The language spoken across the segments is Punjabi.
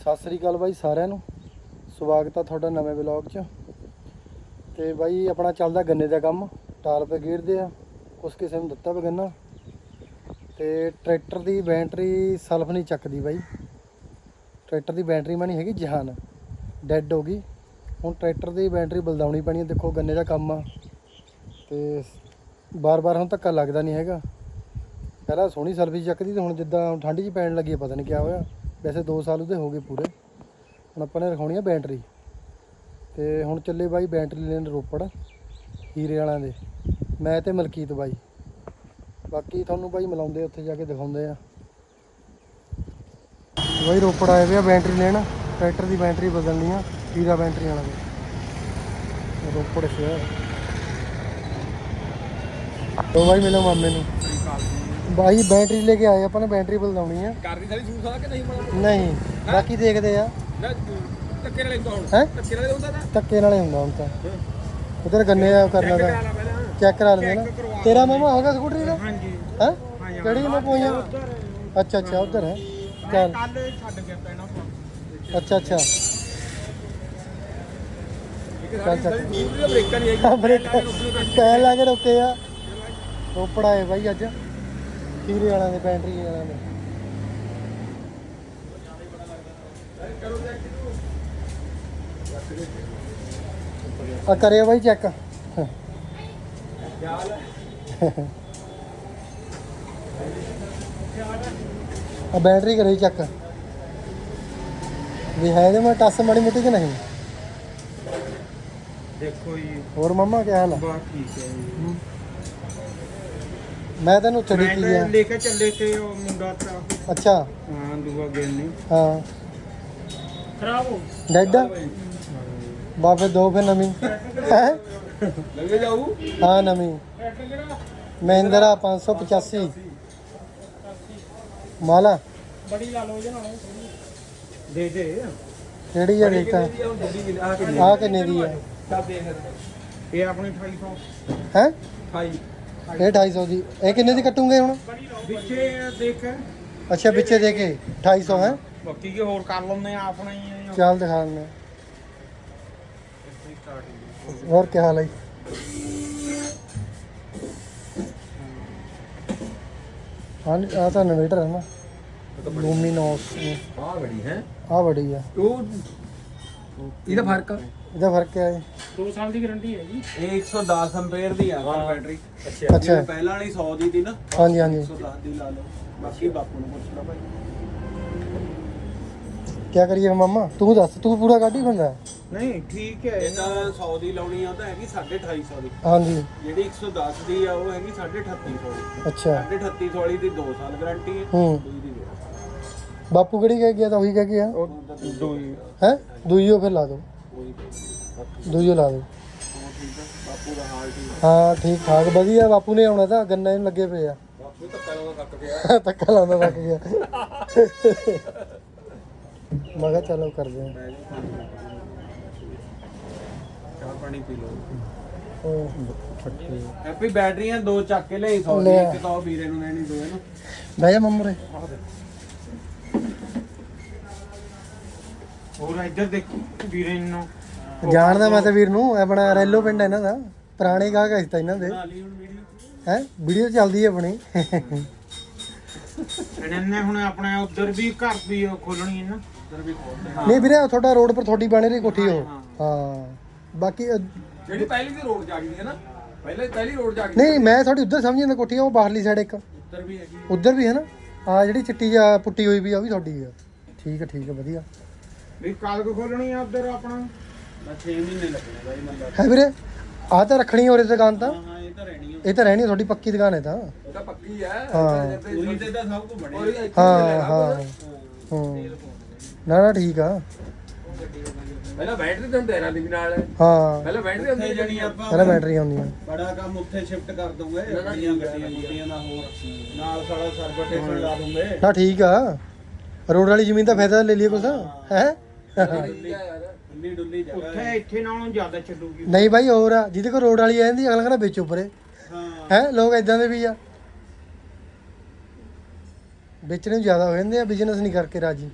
ਸਤਿ ਸ੍ਰੀ ਅਕਾਲ ਬਾਈ ਸਾਰਿਆਂ ਨੂੰ। ਸਵਾਗਤ ਆ ਤੁਹਾਡਾ ਨਵੇਂ ਵਲੌਗ 'ਚ। ਤੇ ਬਾਈ ਆਪਣਾ ਚੱਲਦਾ ਗੰਨੇ ਦਾ ਕੰਮ। ਟਾਲ ਪੇ ਗੇੜਦੇ ਆ। ਉਸ ਕਿਸੇ ਨੂੰ ਦਿੱਤਾ ਵਾ ਗੰਨਾ। ਤੇ ਟਰੈਕਟਰ ਦੀ ਬੈਟਰੀ ਸਲਫ ਨਹੀਂ ਚੱਕਦੀ ਬਾਈ। ਟਰੈਕਟਰ ਦੀ ਬੈਟਰੀ ਮਾਨੀ ਹੈਗੀ ਜਹਾਨ। ਡੈੱਡ ਹੋ ਗਈ। ਹੁਣ ਟਰੈਕਟਰ ਦੀ ਬੈਟਰੀ ਬਲਦਾਉਣੀ ਪੈਣੀ ਹੈ ਦੇਖੋ ਗੰਨੇ ਦਾ ਕੰਮ ਆ। ਤੇ ਬਾਰ-ਬਾਰ ਹੁਣ ਧੱਕਾ ਲੱਗਦਾ ਨਹੀਂ ਹੈਗਾ। ਪਹਿਲਾਂ ਸੋਹਣੀ ਸਲਫੀ ਚੱਕਦੀ ਤੇ ਹੁਣ ਜਿੱਦਾਂ ਠੰਡ 'ਚ ਪੈਣ ਲੱਗੀ ਪਤਾ ਨਹੀਂ ਕਿਆ ਹੋਇਆ। ਵੈਸੇ 2 ਸਾਲ ਉਹਦੇ ਹੋ ਗਏ ਪੂਰੇ। ਹੁਣ ਆਪਾਂ ਨੇ ਰਖਾਉਣੀ ਆ ਬੈਟਰੀ। ਤੇ ਹੁਣ ਚੱਲੇ ਬਾਈ ਬੈਟਰੀ ਲੈਣ ਰੋਪੜ, ਹੀਰੇ ਵਾਲਿਆਂ ਦੇ। ਮੈਂ ਤੇ ਮਲਕੀਤ ਬਾਈ। ਬਾਕੀ ਤੁਹਾਨੂੰ ਬਾਈ ਮਿਲਾਉਂਦੇ ਉੱਥੇ ਜਾ ਕੇ ਦਿਖਾਉਂਦੇ ਆ। ਬਾਈ ਰੋਪੜ ਆਏ ਵੇ ਆ ਬੈਟਰੀ ਲੈਣ। ਟਰੈਕਟਰ ਦੀ ਬੈਟਰੀ ਬਦਲਣੀ ਆ, ਹੀਰਾ ਬੈਟਰੀ ਵਾਲਾ ਦੇ। ਰੋਪੜ ਸ਼ਹਿਰ। ਤੋ ਬਾਈ ਮਿਲੋ ਮਾਮੇ ਨੂੰ। ਬਾਈ ਬੈਟਰੀ ਲੈ ਕੇ ਆਏ ਆਪਾਂ ਨੇ ਬੈਟਰੀ ਬਦਲਾਉਣੀ ਆ। ਕਰਦੀ ਸਾਰੀ ਸੂਟ ਸਾਰਾ ਕਿ ਨਹੀਂ ਮਾੜਾ ਨਹੀਂ ਬਾਕੀ ਦੇਖਦੇ ਆ। ਨਾ ਟੱਕੇ ਨਾਲੇ ਹੁੰਦਾ ਹੁਣ। ਹੈਂ? ਟੱਕੇ ਨਾਲੇ ਹੁੰਦਾ ਨਾ ਧੱਕੇ ਨਾਲੇ ਹੁੰਦਾ ਹੁਣ ਤਾਂ। ਉਧਰ ਗੰਨੇ ਆ ਕਰਨਾ ਦਾ ਕਰਾ ਲਾ ਪਹਿਲਾਂ। ਚੈੱਕ ਕਰਾ ਲੈਂਦੇ ਨਾ। ਤੇਰਾ ਮਾਮਾ ਹੋਗਾ ਸਕੂਟਰੀ ਦਾ? ਹਾਂਜੀ। ਹੈ? ਕਿਹੜੀ ਮੈਂ ਪੋਈਆਂ ਅੱਛਾ ਅੱਛਾ ਉਧਰ ਹੈ। ਚੱਲ। ਕੱਲ ਛੱਡ ਗਿਆ ਪੈਣਾ ਅੱਛਾ ਅੱਛਾ। ਸੂਟ ਦੀ ਬ੍ਰੇਕਾਂ ਨਹੀਂ ਹੈਗੀ ਬ੍ਰੇਕ ਕਹਿ ਲਾ ਕੇ ਰੋਕੇ ਆ। ਰੋਪੜ ਆਏ ਬਾਈ ਅੱਜ। ਖੀਰੇ ਵਾਲਿਆਂ ਦੇ ਬੈਟਰੀ ਵਾਲਿਆਂ ਦੇ। ਆ ਕਰਿਓ ਬਾਈ ਚੈੱਕ ਆ ਬੈਟਰੀ ਕਰਿਓ ਚੈੱਕ ਵੀ ਹੈ ਇਹਦੇ ਮੈਂ ਟੱਸ ਮਾੜੀ ਮੋਟੀ ਕਿ ਨਹੀਂ? ਦੇਖੋ ਜੀ। ਹੋਰ ਮੰਮਾ ਕੀ ਹਾਲ ਆ? ਬਾ ਠੀਕ ਹੈ ਜੀ। ਮੈਂ ਤੈਨੂੰ ਉੱਥੇ ਆ। ਲੈ ਕੇ ਚੱਲੇ ਤੇ ਉਹ ਮੁੰਡਾ ਤਾਂ ਅੱਛਾ। ਹਾਂ ਦੂਆ ਗੇਲ ਨਹੀਂ ਹਾਂ। ਖਰਾਬ ਹੋ ਡੈਡ ਬਾਬੇ ਦੋ ਫੇ ਨਵੀਂ। ਹੈ ਲੱਗੇ ਜਾਊ? ਹਾਂ ਨਵੀਂ। ਮਹਿੰਦਰਾ 585 ਮਾਲਾ। ਬੜੀ ਲਾ ਲਓ ਇਹਦੇ ਨਾਲ ਦੇ ਦੇ। ਕਿਹੜੀ ਆ ਰੇਟਾ ਆ? ਕਿੰਨੇ ਦੀ ਆ? ਸਭ ਦੇਖ ਇਹ ਆਪਣੀ 2800 ਹੈ? 28 ਇਹ 250 ਦੀ ਇਹ ਕਿੰਨੇ ਦੀ ਕੱਟੂਗੇ ਹੁਣ? ਵਿੱਚੇ ਦੇਖ ਅੱਛਾ ਵਿੱਚੇ ਦੇ ਕੇ। 250 ਹੈ? ਬਾਕੀ ਕੇ ਹੋਰ ਕਰ ਲੈਂਦੇ ਆ ਆਪਣਾ ਹੀ ਆ। ਚੱਲ ਦਿਖਾ ਦਿੰਦੇ ਹੋਰ ਕੀ ਹਾਲ ਹੈ ਜੀ? ਹਾਂ ਆ ਤਾਂ ਇਨਵੇਟਰ ਹੈ ਨਾ। ਲੂਮੀਨੋਸ। ਆ ਬੜੀ ਹੈ। ਆ ਬੜੀ ਆ। ਉਹ ਇਹਦਾ ਫ਼ਰਕ ਇਹਦਾ ਫ਼ਰਕ ਕੀ ਹੈ 2 ਸਾਲ ਦੀ ਗਾਰੰਟੀ ਹੈ ਜੀ। ਇਹ 110 ਐਂਪੀਅਰ ਦੀ ਆ ਬੈਟਰੀ ਅੱਛਾ। ਪਹਿਲਾਂ ਵਾਲੀ 100 ਦੀ ਸੀ ਨਾ। ਹਾਂਜੀ ਹਾਂਜੀ। 110 ਦੀ ਲਾ ਲਓ। ਬਾਕੀ ਬਾਪੂ ਨੂੰ ਪੁੱਛ ਲਓ ਭਾਈ। ਕੀ ਕਰੀਏ ਮਾਮਾ? ਤੂੰ ਦੱਸ ਤੂੰ ਪੂਰਾ ਹੀ ਬੰਦਾ ਨਹੀਂ ਠੀਕ ਹੈ। ਇਹ ਤਾਂ 100 ਦੀ ਲਾਉਣੀ ਆ ਤਾਂ ਹੈਗੀ 250 ਦੀ। ਹਾਂਜੀ। ਜਿਹੜੀ 110 ਦੀ ਆ ਉਹ ਹੈਗੀ 3850 ਦੀ। ਅੱਛਾ। 3850 ਵਾਲੀ ਦੀ 2 ਸਾਲ ਗਾਰੰਟੀ ਹੈ। ਹੂੰ। ਦੂਜੀ ਦੀ ਬਾਪੂ ਕਿਹੜੀ ਕਹਿ ਗਿਆ ਤਾਂ ਉਹੀ ਕਹਿ ਗਿਆ। ਉਹ ਦੋ ਹੀ? ਹੈ ਦੂਈਓ ਫਿਰ ਲਾ ਦੋ। ਦੂਈਓ ਲਾ ਦੋ ਠੀਕ ਹੈ ਬਾਪੂ ਦਾ ਹਾਲ ਠੀਕ ਹਾਂ ਠੀਕ ਠਾਕ ਵਧੀਆ। ਬਾਪੂ ਨੇ ਆਉਣਾ ਤਾਂ ਗੰਨੇ ਨੂੰ ਲੱਗੇ ਪਏ ਆ। ਬਾਪੂ ਧੱਕਾ ਲਾਉਂਦਾ ਕੱਟ ਗਿਆ। ਧੱਕਾ ਲਾਉਂਦਾ ਥੱਕ ਗਿਆ ਮੈਂ ਕਿਹਾ ਚਲੋ ਕਰਦੇ ਆ। ਚਾਹ ਪਾਣੀ ਪੀ ਲਓ। ਹੈਪੀ ਬੈਟਰੀਆਂ ਦੋ ਚੱਕ ਕੇ ਲਈ 100 ਦੀ ਲੈ। ਇੱਕ ਤਾਂ ਵੀਰੇ ਨੂੰ ਲੈਣੀ ਦੋ ਇਹਨੂੰ। ਬਹਿ ਜਾ ਮੰਮਰੇ। ਹੋਰ ਇੱਧਰ ਦੇਖ ਵੀਰੇ ਨੂੰ। ਜਾਣਦਾ ਮੈਂ ਤਾਂ ਵੀਰ ਨੂੰ ਆਪਣਾ ਰੈਲੋ ਪਿੰਡ ਹੈ ਇਹਨਾਂ ਦਾ। ਪੁਰਾਣੇ ਗਾਹਕ ਹੈ ਤਾਂ ਇਹਨਾਂ ਦੇ। ਨਾਲੀ ਹੁਣ ਵੀਡੀਓ। ਹੈ? ਵੀਡੀਓ ਚੱਲਦੀ ਹੈ ਆਪਣੀ। ਇਹਨੇ ਹੁਣ ਆਪਣੇ ਉੱਧਰ ਵੀ ਘਰ ਵੀ ਖੋਲਣੀ ਹੈ ਨਾ। ਉੱਧਰ ਵੀ ਖੋਲਦੇ ਹਾਂ ਨਹੀਂ ਵੀਰੇ ਉਹ ਤੁਹਾਡਾ ਰੋਡ ਪਰ ਤੁਹਾਡੀ ਬਣ ਰਹੀ ਕੋਠੀ ਉਹ। ਹਾਂ। ਬਾਕੀ ਅ, ਜਿਹੜੀ ਪਹਿਲੀ ਦੀ ਰੋਡ ਜਾਗਦੀ ਹੈ ਨਾ ਪਹਿਲੇ ਪਹਿਲੀ ਰੋਡ ਜਾਗਦੀ ਨਹੀਂ ਮੈਂ ਤੁਹਾਡੀ ਉੱਧਰ ਸਮਝੀ ਜਾਂਦਾ ਕੋਠੀ ਉਹ ਬਾਹਰਲੀ ਸਾਈਡ ਇੱਕ। ਉੱਧਰ ਵੀ ਹੈਗੀ। ਉੱਧਰ ਵੀ ਹੈ ਨਾ। ਆ ਜਿਹੜੀ ਚਿੱਟੀ ਪੁੱਟੀ ਹੋਈ ਵੀ ਆ ਉਹ ਵੀ ਤੁਹਾਡੀ ਆ। ਠੀਕ ਹੈ ਠੀਕ ਹੈ ਵਧੀਆ। ਵੀ ਕਾਲਕ ਖੋਲਣੀ ਆ ਉੱਧਰ ਆਪਣਾ। ਬਸ 6 ਮਹੀਨੇ ਲੱਗਣੇ ਬਾਈ ਮੰਨ ਹੈ ਵੀਰੇ ਆ ਤਾਂ ਰੱਖਣੀ ਹੋਰੇ ਦੁਕਾਨ ਤਾਂ। ਹਾਂ ਇਹ ਤਾਂ ਰਹਿਣੀ ਇਹ ਤਾਂ ਰਹਿਣੀ ਆ, ਤੁਹਾਡੀ ਪੱਕੀ ਦੁਕਾਨ ਹੈ ਤਾਂ। ਉਹ ਤਾਂ ਪੱਕੀ ਹੈ ਹਾਂ। ਪੂਰੀ ਤੇ ਤਾਂ ਸਭ ਕੁਝ ਬਣਿਆ ਹਾਂ ਹਾਂ ਹੂੰ। ਨਾ ਨਾ ਠੀਕ ਆ। ਪਹਿਲਾਂ ਬੈਟਰੀ ਤਾਂ ਤੇਰਾ ਦੀ ਨਾਲ। ਹੈ। ਹਾਂ ਪਹਿਲਾਂ ਬੈਟਰੀ ਹੁੰਦੀ ਜਣੀ ਆਪਾਂ ਪਹਿਲਾਂ ਬੈਟਰੀ ਆਉਂਦੀਆਂ ਬੜਾ ਕੰਮ ਉੱਥੇ ਸ਼ਿਫਟ ਕਰ ਦੂੰਗੇ ਗੱਡੀਆਂ ਗੱਡੀਆਂ ਗੁੱਡੀਆਂ ਦਾ ਹੋਰ। ਨਾਲ ਸਾਡਾ ਸਰਵਰ ਸਟੇਸ਼ਨ ਲਾ ਦੂੰਗੇ ਨਾ ਠੀਕ ਆ। ਰੋਡ ਵਾਲੀ ਜ਼ਮੀਨ ਦਾ ਫਾਇਦਾ ਲੈ ਲਈਏ ਕੁਛ। ਹੈ? ਡੁੱਲੀ ਡੁੱਲੀ ਜਗ੍ਹਾ ਉੱਥੇ ਇੱਥੇ ਨਾਲੋਂ ਜ਼ਿਆਦਾ ਚੱਲੂਗੀ। ਨਹੀਂ ਬਾਈ ਹੋਰ ਆ ਜਿਹਦੇ ਕੋਲ ਰੋਡ ਵਾਲੀ ਆ ਜਾਂਦੀ ਅਗਲਾ ਕਹਿੰਦਾ ਵੇਚੋ ਪਰੇ ਹਾਂ। ਹੈ ਲੋਕ ਇਦਾਂ ਦੇ ਵੀ ਆ। ਵੇਚਣੇ ਨੂੰ ਜ਼ਿਆਦਾ ਹੋ ਜਾਂਦੇ ਆ ਬਿਜ਼ਨਸ ਨਹੀਂ ਕਰਕੇ ਰਾਜੀ।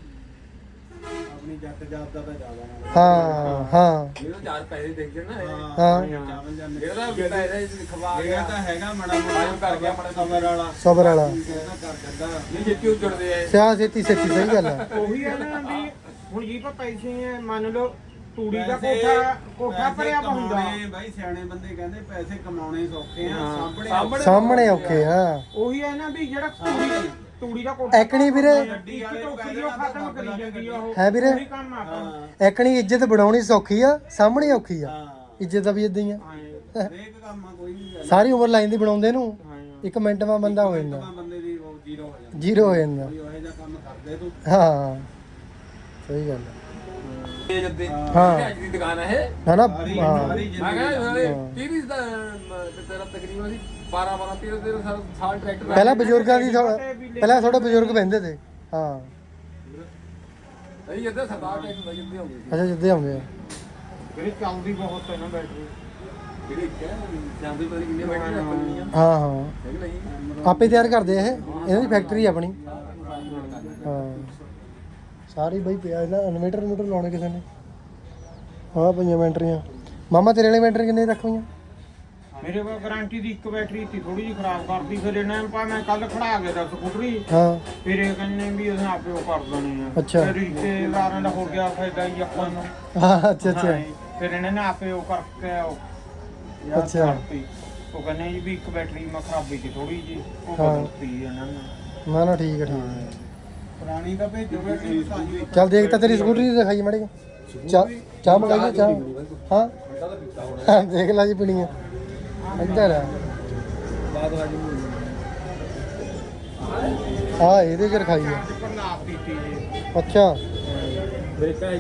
ਆਪਣੀ ਜੱਟ ਜਾਤ ਦਾ ਤਾਂ ਜ਼ਿਆਦਾ ਨਾ ਹਾਂ ਹਾਂ। ਇਹਨੂੰ ਚਾਰ ਪੈਸੇ ਦੇ ਕੇ ਨਾ ਇਹ। ਹਾਂ। ਚਾਵਲ ਜਾਂਦੇ ਇਹਦਾ ਪੈਸੇ ਖਵਾ ਇਹ ਗਿਆ। ਤਾਂ ਹੈਗਾ ਮੜਾ ਆਇਓ ਕਰ ਗਿਆ ਮਾੜਾ ਸਬਰ ਵਾਲਾ। ਸਬਰ ਵਾਲਾ। ਇਹ ਤਾਂ ਕਰ ਦਿੰਦਾ ਇਹ ਜਿੱਤੀ ਉਜੜਦੇ ਆ ਇਹ। ਸਿਆ ਛੇਤੀ ਛੇਤੀ ਸਹੀ ਗੱਲ ਆ। ਉਹੀ ਹੈ ਨਾ ਵੀ ਹੁਣ ਜੀ ਕੋ ਪੈਸੇ ਮੰਨ ਲਓ ਤੂੜੀ ਦਾ ਪੈਸੇ- ਕੋਠਾ ਕੋਠਾ ਪੈਸੇ ਭਰਿਆ ਵਾ ਹੁੰਦਾ। ਕਮਾਉਣੇ, ਬਾਈ ਸਿਆਣੇ ਬੰਦੇ ਕਹਿੰਦੇ ਪੈਸੇ ਕਮਾਉਣੇ ਸੌਖੇ ਆ ਸਾਹਮਣੇ ਸਾਹਮਣੇ ਸਾਹਮਣੇ ਔਖੇ ਆ। ਉਹੀ ਹੈ ਨਾ ਵੀ ਜਿਹੜਾ ਤੂੜੀ ਤੂੜੀ ਦਾ ਕੋਠਾ ਐਕਣੀ ਵੀਰੇ। ਗੱਡੀ ਵਾਲੇ ਤੋਂ ਕਹਿੰਦੇ ਉਹ ਖਤਮ ਕਰੀ ਜਾਂਦੀ ਆ ਉਹ। ਹੈ ਵੀਰੇ। ਉਹੀ ਕੰਮ ਆ ਆਪਾਂ ਨੂੰ। ਐਕਣੀ ਇੱਜ਼ਤ ਬਣਾਉਣੀ ਸੌਖੀ ਆ ਸਾਹਮਣੇ ਔਖੀ ਆ। ਹਾਂ। ਇੱਜ਼ਤ ਦਾ ਵੀ ਇਦਾਂ ਹੀ ਆ। ਹਾਂ। ਹਰੇਕ ਕੰਮ ਆ ਕੋਈ ਨਹੀਂ ਗੱਲ ਸਾਰੀ ਉਮਰ ਲਾਈਨ ਦੀ ਬਣਾਉਂਦੇ ਨੂੰ ਇੱਕ ਮਿੰਟ ਮਾ ਬੰਦਾ ਹੋ ਜਾਂਦਾ। ਤਾਂ ਬੰਦੇ ਦੀ ਉਹ ਜ਼ੀਰੋ ਹੋ ਜਾਂਦਾ। ਜ਼ੀਰੋ ਹੋ ਜਾਂਦਾ। ਕੋਈ ਉਹੋ ਜਿਹਾ ਕੰਮ ਕਰਦੇ ਤੂੰ। ਹਾਂ। ਸਹੀ ਗੱਲ। ਇਹ ਜੱਦੇ ਹਾਂ। ਅੱਜ ਦੀ ਦੁਕਾਨ ਹੈ ਇਹ। ਨਾ? ਹਾਂ। ਮੈਂ ਕਹਿੰਦਾ ਹਾਂ। 30 ਦਾ ਤੇਰਾ ਤਕਰੀਬਨ ਸੀ 12 12 13 13 ਸਾਲ ਸਾਲ ਟਰੈਕਟਰ ਪਹਿਲਾਂ ਬਜ਼ੁਰਗਾਂ ਦੀ ਥੋੜਾ ਪਹਿਲਾਂ ਥੋੜਾ ਬਜ਼ੁਰਗ ਬਹਿੰਦੇ ਤੇ। ਹਾਂ। ਨਹੀਂ ਜੱਦੇ ਸਰਦਾਰ ਟਰੈਕਟਰ ਜੱਦੇ ਹੁੰਦੇ ਸੀ। ਅੱਛਾ ਜਿੱਦੇ ਆਉਂਦੇ ਆ। ਜਿਹੜੀ ਚੱਲਦੀ ਬਹੁਤ ਹੈ ਨਾ ਬੈਟਰੀ ਜਿਹੜੇ ਇੱਕ ਹੈ ਜਾਂਦੇ ਪਤਾ ਕਿੰਨੇ ਬੈਠੇ ਰੱਖਣੀਆਂ। ਹਾਂ ਹਾਂ। ਹੈ ਕਿ ਨਹੀਂ? ਆਪੇ ਤਿਆਰ ਕਰਦੇ ਆ ਇਹ। ਇਹਨਾਂ ਦੀ ਫੈਕਟਰੀ ਆ ਆਪਣੀ। ਹਾਂ ਸਾਰੀ ਬਈ ਪਿਆ ਇਹਨਾਂ ਇਨਵੇਟਰ ਇਨਵੇਟਰ ਲਾਉਣੇ ਕਿਸੇ ਨੇ। ਆਹ ਪਈਆਂ ਬੈਟਰੀਆਂ। ਮਾਮਾ ਤੇਰੇ ਵਾਲੀ ਬੈਟਰੀ ਕਿੰਨੇ ਰੱਖੀਆਂ? ਮੇਰੇ ਕੋਲ ਗਾਰੰਟੀ ਦੀ ਇੱਕ ਬੈਟਰੀ ਸੀ ਥੋੜੀ ਜਿਹੀ ਖਰਾਬ ਕਰਦੀ ਫਿਰ ਇਹਨਾਂ ਪਾ ਮੈਂ ਕੱਲ ਖੜਾ ਗਿਆ ਦਾ ਸਕੂਟਰੀ। ਹਾਂ। ਫਿਰ ਇਹ ਕਹਿੰਦੇ ਵੀ ਅਸੀਂ ਆਪੇ ਉਹ ਕਰ ਦੇਣੀ ਆ। ਅੱਛਾ। ਫਿਰ ਰਿਸ਼ਤੇਦਾਰਾਂ ਦਾ ਹੋ ਗਿਆ ਫਾਇਦਾ ਹੀ ਆਪਾਂ ਨੂੰ। ਹਾਂ ਅੱਛਾ ਅੱਛਾ। ਹਾਂ ਜੀ। ਫਿਰ ਇਹਨਾਂ ਨੇ ਆਪੇ ਉਹ ਕਰਕੇ ਉਹ ਯਾਰ ਅੱਛਾ। ਕਰਤੀ। ਉਹ ਕਹਿੰਦੇ ਜੀ ਵੀ ਇੱਕ ਬੈਟਰੀ ਮੈਂ ਖਰਾਬੀ ਸੀ ਥੋੜੀ ਜੀ ਉਹ ਹਾਂ। ਬਦਲਤੀ ਇਹਨਾਂ ਨੇ। ਨਾ ਨਾ ਠੀਕ ਹੈ ਠੀਕ ਹੈ। ਪੁਰਾਣੀ ਦਾ ਭੇਜੋਗੇ ਕਿ ਸਾਂਝੀ ਚੱਲ ਦੇਖ ਤਾਂ ਤੇਰੀ ਸਕੂਟਰੀ ਦਿਖਾਈ ਮਾੜੀ ਚਾਹ ਚਾਹ? ਮੰਗਾਈਏ ਚਾਹ ਹਾਂ? ਹਾਂ ਦੇਖ ਲੈ ਜੀ ਪੀਣੀ ਆ। ਇੱਧਰ ਆ। ਹਾਂ ਇਹਦੇ ਚ ਰਖਾਈ ਆ। ਅੱਛਾ। ਬ੍ਰੇਕਾਂ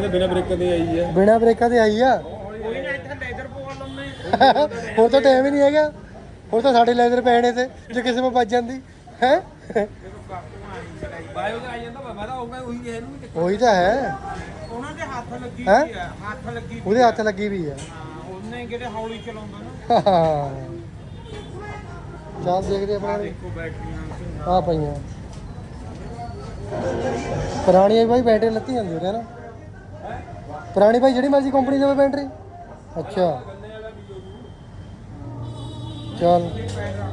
ਤਾਂ ਬਿਨਾਂ ਬ੍ਰੇਕਾਂ ਦੇ ਆਈ ਹੈ ਬਿਨਾ ਬ੍ਰੇਕਾਂ ਤੇ ਆਈ ਆ? ਕੋਈ ਨਾ ਇੱਥੇ ਲੈਦਰ ਪਵਾ ਲੰਮੇ। ਹੁਣ ਤਾਂ ਟਾਈਮ ਹੀ ਨਹੀਂ ਹੈਗਾ। ਹੁਣ ਤਾਂ ਸਾਡੇ ਲੈਦਰ ਪੈਣੇ ਤੇ ਜੇ ਕਿਸੇ ਨੂੰ ਵੱਜ ਜਾਂਦੀ ਹੈ? ਬਾਇਓ ਜਾਂਦਾ ਉਹ ਮੈਂ ਉਹੀ ਹੈ ਨੂੰ ਉਹੀ ਤਾਂ ਹੈ। ਉਹਨਾਂ ਦੇ ਹੱਥ ਲੱਗੀ ਹੈਂ? ਹੋਈ ਆ ਹੱਥ ਲੱਗੀ ਉਹਦੇ ਹੱਥ ਲੱਗੀ ਵੀ ਆ। ਹਾਂ ਉਹਨੇ ਕਿਹੜੇ ਹੌਲੀ ਚਲਾਉਂਦਾ ਨਾ। ਚੱਲ ਦੇਖਦੇ ਆਪਾਂ ਆਹ ਦੇਖੋ ਬੈਟਰੀਆਂ ਆ ਪਈਆਂ। ਪੁਰਾਣੀ ਭਾਈ ਬੈਟਰੀ ਲੱਤੀ ਜਾਂਦੀ ਉਹਦੇ ਨਾ ਪੁਰਾਣੀ ਭਾਈ ਜਿਹੜੀ ਮਰਜ਼ੀ ਕੰਪਨੀ ਦੇਵੇ ਬੈਟਰੀ। ਅੱਛਾ। ਚੱਲ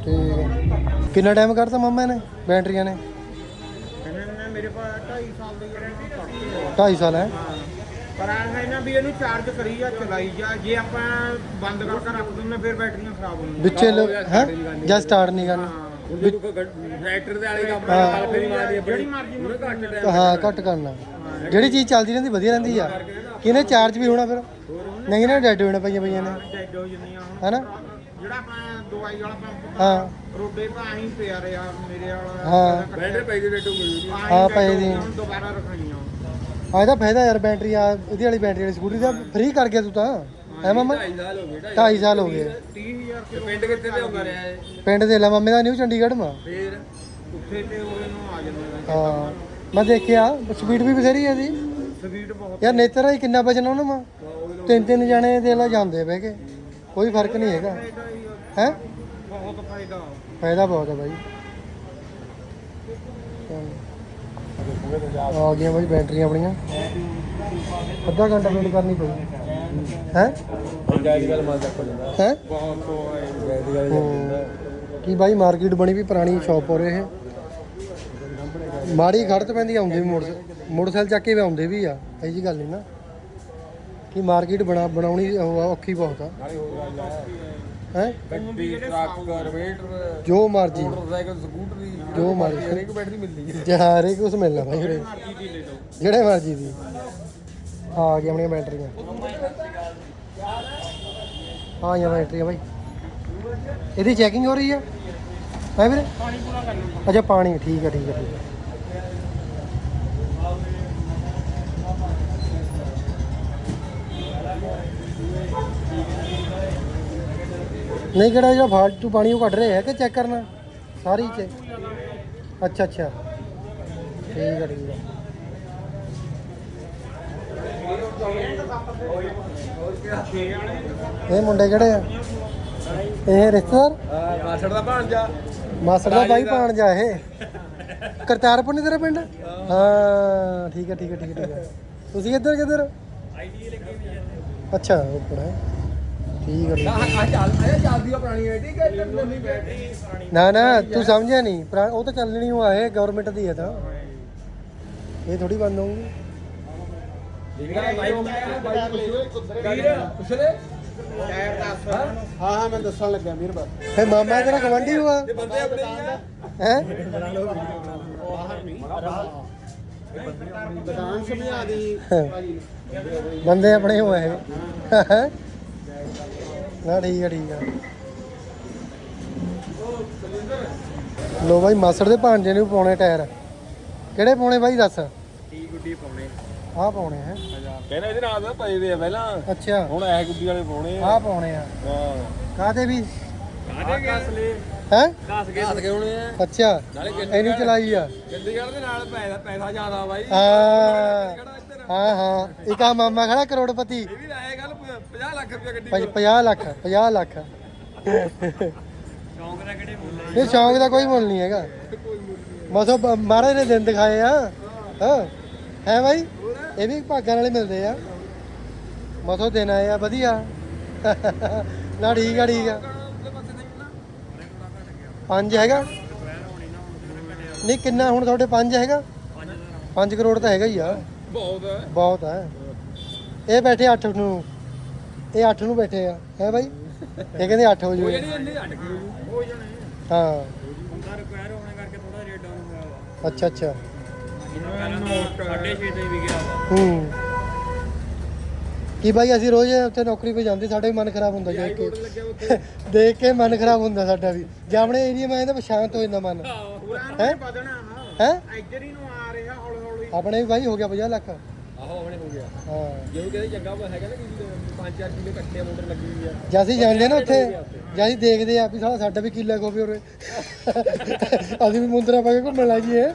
ਠੀਕ ਹੈ ਕਿੰਨਾ ਟਾਈਮ ਕਰਤਾ ਮੰਮਾ ਨੇ ਬੈਟਰੀਆਂ ਨੇ? ਮੇਰੇ ਕੋਲ 2.5 ਸਾਲ ਦੀ ਗਾਰੰਟੀ ਕਰਤੀ ਹੈ 2.5 ਸਾਲ ਹੈ? ਪਰ ਇਹਨਾਂ ਵੀ ਇਹਨੂੰ ਚਾਰਜ ਕਰੀ ਜਾ ਚਲਾਈ ਜਾ। ਜੇ ਆਪਾਂ ਬੰਦ ਕਰਕੇ ਰੱਖ ਦਿੰਦੇ ਫਿਰ ਬੈਟਰੀਆਂ ਖਰਾਬ ਹੁੰਦੀਆਂ। ਵਿੱਚੇ ਹੈ? ਜਾਂ ਸਟਾਰਟ ਨਹੀਂ ਕਰਨਾ। ਹਾਂ। ਜੇ ਤੂੰ ਟਰੈਕਟਰ ਦੇ ਵਾਲੇ ਕੰਮ ਹਾਂ। ਨਾਲ ਫੇਰੀ ਮਾਰਦੀ ਜਿਹੜੀ ਮਰਜ਼ੀ ਨੂੰ ਘੱਟ ਟਾਈਮ ਹਾਂ ਘੱਟ ਕਰਨਾ। ਜਿਹੜੀ ਚੀਜ਼ ਚੱਲਦੀ ਰਹਿੰਦੀ ਵਧੀਆ ਰਹਿੰਦੀ ਆ। ਕਿਨੇ ਚਾਰਜ ਵੀ ਹੋਣਾ ਫਿਰ? ਨਹੀਂ ਨਾ ਡੈਡ ਹੋਣਾ ਪਈਆਂ ਪਈਆਂ ਨੇ। ਡੈਡ ਹੋ ਹੈਨਾ? ਜਿਹੜਾ ਆਪਣਾ ਦਵਾਈ ਵਾਲਾ ਪੰਪ ਹਾਂ। ਰੋਡੇ ਤਾਂ ਆਹੀਂ ਪਿਆ ਰਿਹਾ ਮੇਰੇ ਵਾਲਾ ਹਾਂ। ਬੈਟਰੀ ਪੈ ਗਈ ਰੇਟੂ ਮਿਲਦੀ ਆਹੀਂ ਹਾਂ, dead ਪਏ ਹੋ ਦੀ। ਗਈਆਂ, ਹੁਣ ਦੁਬਾਰਾ ਰਖਾਈਆਂ। ਆ ਇਹਦਾ ਫਾਇਦਾ ਯਾਰ ਬੈਟਰੀ ਆ ਇਹਦੀ ਵਾਲੀ ਬੈਟਰੀ ਵਾਲੀ ਸਕੂਟਰੀ ਦਾ ਫ੍ਰੀ ਕਰ ਗਿਆ ਤੂੰ ਤਾਂ। ਹੈ ਮਾਮਾ? 2.5 ਸਾਲ ਹੋ ਗਏ 2.5 ਸਾਲ ਹੋ ਗਏ। 30000 ਕਿਲੋ ਪਿੰਡ ਕਿੱਥੇ ਤੇ ਹੁੰਦਾ ਰਿਹਾ ਹੈ ਪਿੰਡ ਦੇ ਲਾ ਮਾਮੇ ਦਾ ਨਿਊ ਚੰਡੀਗੜ੍ਹ ਮਾ। ਫੇਰ? ਉੱਥੇ ਤੇ ਉਹਦੇ ਨੂੰ ਆ ਜਾਂਦੇ ਹਾਂ। ਮੈਂ ਦੇਖਿਆ ਸਪੀਡ ਵੀ ਬਥੇਰੀ ਹੈ ਦੀ ਸਪੀਡ ਬਹੁਤ ਯਾਰ ਨੇਤਰਾ ਹੀ ਕਿੰਨਾ ਵਜਨ ਉਹਨਾਂ ਮਾ? ਤਿੰਨ ਤਿੰਨ ਜਣੇ ਦੇ ਲਾ ਜਾਂਦੇ ਬਹਿ ਕੇ। ਕੋਈ ਫ਼ਰਕ ਨਹੀਂ ਹੈਗਾ। ਹੀ? ਬਹੁਤ ਫਾਇਦਾ। ਫਾਇਦਾ ਬਹੁਤ ਹੈ ਬਾਈ। ਆ ਗਈਆਂ ਬਾਈ ਬੈਟਰੀਆਂ ਆਪਣੀਆਂ। ਅੱਧਾ ਘੰਟਾ ਵੇਟ ਕਰਨੀ ਪਈ ਹੈ? ਹੈ? ਕੀ ਬਾਈ ਮਾਰਕੀਟ ਬਣੀ ਵੀ ਪੁਰਾਣੀ ਸ਼ਾਪ ਹੋ ਰਹੇ ਇਹ। ਮਾੜੀ ਖੜਤ ਪੈਂਦੀ ਆਉਂਦੇ ਵੀ ਮੋਟਰ ਮੋਟਰਸਾਈਕਲ ਚੱਕ ਕੇ ਵੀ ਆਉਂਦੇ ਵੀ ਆ। ਇਹ ਜੀ ਗੱਲ ਨਹੀਂ ਨਾ। ਕਿ ਮਾਰਕੀਟ ਬਣਾ ਬਣਾਉਣੀ ਉਹ ਆ, ਔਖੀ ਬਹੁਤ ਆ। ਨਾਲੇ ਹੈ? ਗੱਡੀ ਟਰੱਕ ਰਵੇਟਰ ਜੋ ਮਰਜ਼ੀ। ਮੋਟਰਸਾਈਕਲ ਸਕੂਟਰੀ ਜੋ ਮਰਜ਼ੀ। ਹਰੇਕ ਬੈਟਰੀ ਮਿਲਦੀ ਹੈ ਜਹਾਰੇ ਕੁਛ ਮਿਲਣਾ ਬਾਈ। ਉਰੇ ਮਰਜ਼ੀ ਦੀ ਲੈ ਲਓ। ਜਿਹੜੇ ਮਰਜ਼ੀ ਦੀ। ਆ ਗਈਆਂ ਆਪਣੀਆਂ ਬੈਟਰੀਆਂ। ਆ ਗਈਆਂ ਬੈਟਰੀਆਂ ਬਾਈ। ਇਹਦੀ ਚੈਕਿੰਗ ਹੋ ਰਹੀ ਆ? ਹੈ ਵੀਰੇ? ਪਾਣੀ ਪੂਰਾ ਕਰ ਲਓ ਅੱਛਾ ਪਾਣੀ। ਠੀਕ ਹੈ ਠੀਕ ਹੈ ਠੀਕ ਹੈ ਨਹੀਂ ਕਿਹੜਾ ਜਿਹੜਾ ਫਾਲਤੂ ਪਾਣੀ ਉਹ ਕੱਢ ਰਿਹਾ ਹੈ ਕਿ ਚੈੱਕ ਕਰਨਾ? ਸਾਰੀ ਚ? ਅੱਛਾ ਅੱਛਾ। ਠੀਕ ਹੈ ਠੀਕ ਹੈ ਇਹ ਮੁੰਡੇ ਕਿਹੜੇ ਆ? ਇਹ ਰਿਸ਼ਤੇਦਾਰ? ਆ ਮਾਛੜ ਦਾ ਭਾਂਜਾ ਮਾਸੜ ਦਾ ਬਾਈ ਪਾਣ ਜਾ ਇਹ। ਕਰਤਾਰਪੁਰ ਨਹੀਂ ਤੇਰਾ ਪਿੰਡ? ਹਾਂ। ਠੀਕ ਹੈ ਠੀਕ ਹੈ ਠੀਕ ਹੈ ਤੁਸੀਂ ਕਿੱਧਰ? ਕਿੱਧਰ ਆਈਡੀ ਲੱਗੀ ਹੋਈ ਹੈ ਅੱਛਾ ਉੱਪਰ ਹੈ ਠੀਕ ਹੈ। ਆ। ਚੱਲ ਆ ਚੱਲਦੀ ਆ ਪੁਰਾਣੀ ਠੀਕ ਹੈ ਨਵੀਂ ਬੈਟਰੀ ਨਾ ਨਾ ਤੂੰ ਸਮਝਿਆ ਨਹੀਂ ਪੁਰਾ- ਉਹ ਤਾਂ ਚੱਲਣੀ ਉਹ ਹੈ ਗਵਰਨਮੈਂਟ ਦੀ ਹੈ ਤਾਂ। ਇਹ ਥੋੜੀ ਬੰਦ ਹੋਊਗੀ। ਜਿਹੜਾ ਲਾਈਵ ਪੁੱਛਦੇ ਟਾਇਰ ਦੱਸ ਹਾਂ? ਹਾਂ ਮੈਂ ਦੱਸਣ ਲੱਗਿਆ ਵੀਰ ਬਸ। ਫੇ ਮਾਮਾ ਤੇਰਾ ਗਵੰਡੀ ਹੁਆ ਬੰਦੇ ਆਪਣੇ ਹੀ ਆ। ਹੈ? ਦੁਕਾਨ ਸਮਝਾ ਦੀ। ਬੰਦੇ ਆਪਣੇ ਹੋਏ ਹੈ। ਨਾ ਠੀਕ ਹੈ ਠੀਕ ਹੈ ਲੋ ਬਾਈ ਮਾਸੜ ਦੇ ਭਾਂਜੇ ਨੂੰ ਪਾਉਣੇ ਟਾਇਰ। ਕਿਹੜੇ ਪਾਉਣੇ ਬਾਈ ਦੱਸ? ਟੀ ਗੁੱਡੀ ਪਾਉਣੇ। ਆਹ ਪਾਉਣੇ ਹੈ ਕਹਿੰਦੇ ਇਹਦੇ ਨਾਲ ਤਾਂ ਪਏ ਦੇ ਆ ਪਹਿਲਾਂ। ਅੱਛਾ। ਹੁਣ ਐ ਗੁੱਡੀ ਵਾਲੇ ਪਾਉਣੇ ਆਹ ਪਾਉਣੇ ਆ। ਹਾਂ। ਕਾਹਦੇ ਵੀ? ਕਾਹਦੇ ਗਏ ਹੈ? 10 ਗਏ 10 ਗਏ ਹੋਣੇ ਆ। ਅੱਛਾ। ਇਹਨੂੰ ਚਲਾਈ ਆ। ਚੰਡੀਗੜ੍ਹ ਦੇ ਨਾਲ ਪੈਸਾ ਪੈਸਾ ਜ਼ਿਆਦਾ ਬਾਈ। ਹਾਂ। ਹਾਂ ਹਾਂ। ਇੱਕ ਆ ਮਾਮਾ ਖੜਾ ਕਰੋੜਪਤੀ। ਇਹ ਵੀ ਲਾਏ ਗੱਲ 50 ਲੱਖ ਰੁਪਏ ਗੱਡੀ ਪੰਜ- 50 ਲੱਖ 50 ਲੱਖ। ਸ਼ੌਂਕ ਦਾ ਕਿਹੜੇ ਮੁੱਲ ਇਹ ਸ਼ੌਂਕ ਦਾ ਕੋਈ ਮੁੱਲ ਨਹੀਂ ਹੈਗਾ। ਮਸੋ ਮਹਾਰਾਜ ਨੇ ਦਿਨ ਦਿਖਾਏ ਆ। ਹਾਂ। ਹੈ ਭਾਈ ਇਹ ਵੀ ਭਾਗਾਂ ਵਾਲੇ ਮਿਲਦੇ ਆ। ਮਸੋ ਦਿਨ ਆਏ ਆ ਵਧੀਆ। ਨਾ ਠੀਕ ਆ ਠੀਕ ਆ। ਪੰਜ ਹੈਗਾ। ਨਹੀਂ ਕਿੰਨਾ ਹੁਣ ਤੁਹਾਡੇ ਪੰਜ ਹੈਗਾ? 5 ਕਰੋੜ ਤਾਂ ਹੈਗਾ ਹੀ ਆ। ਬਹੁਤ ਹੈ। ਬਹੁਤ ਹੈ। ਇਹ ਬੈਠੇ 8 ਨੂੰ। ਇਹ 8 ਨੂੰ ਬੈਠੇ ਆ। ਹੈ ਭਾਈ ਇਹ ਕਹਿੰਦੇ 8 ਹੋ ਉਹ ਜੂਏ ਜਿਹੜੀ ਇੰਨੀ ਹਟ ਗਈ ਹੋ ਜਾਣੇ ਹਾਂ। ਹੁੰਦਾ ਰਿਕੁਆਇਰ ਹੋਣੇ ਕਰਕੇ ਥੋੜਾ ਰੇਟ ਡਾਊਨ ਹੋਇਆ ਵਾ। ਅੱਛਾ ਅੱਛਾ। ਸਾਡੇ 6 ਤੇ ਵੀ ਗਿਆ ਵਾ। ਹੂੰ। ਕੀ ਭਾਈ ਅਸੀਂ ਰੋਜ਼ ਉੱਥੇ ਨੌਕਰੀ 'ਤੇ ਜਾਂਦੇ ਸਾਡਾ ਵੀ ਮਨ ਖਰਾਬ ਹੁੰਦਾ ਦੇਖ ਕੇ। ਦੇਖ ਕੇ ਮਨ ਖਰਾਬ ਹੁੰਦਾ ਸਾਡਾ ਵੀ। ਜਾਮਣੇ ਏਰੀਆ ਮੈਂ ਇਹਦਾ ਸ਼ਾਂਤ ਹੋ ਜਾਂਦਾ ਮਨ। ਪੁਰਾਣਾ ਹੈਂ? ਵਧਣਾ ਹੈ? ਇੱਧਰ ਹੀ ਨੂੰ ਆ ਰਿਹਾ ਹੌਲੀ ਹੌਲੀ। ਆਪਣੇ ਵੀ ਭਾਈ ਹੋ ਗਿਆ 50 ਲੱਖ। ਆਹੋ ਆਪਣੇ ਹੋ ਗਿਆ। ਹਾਂ। ਜੇ ਉਹ ਕਹਿੰਦੇ ਚੰਗਾ ਵਾ ਹੈਗਾ ਨਾ ਕਿਸੇ 5-4 ਕਿਲੋ ਕੱਟੇ ਮੋਟਰ ਲੱਗੀ ਹੋਈ ਆ। ਜੇ ਅਸੀਂ ਜਾਂਦੇ ਨਾ ਉੱਥੇ ਜੇ ਅਸੀਂ ਦੇਖਦੇ ਆ ਵੀ ਸਾਲਾ ਸਾਡਾ ਵੀ ਕਿੱਲਾ ਖੋਪੇ ਉਰੇ। ਅਸੀਂ ਵੀ ਮੁੰਦਰਾ ਪਾ ਕੇ ਘੁੰਮਣ ਲੱਗ ਜੀਏ ਹੈ?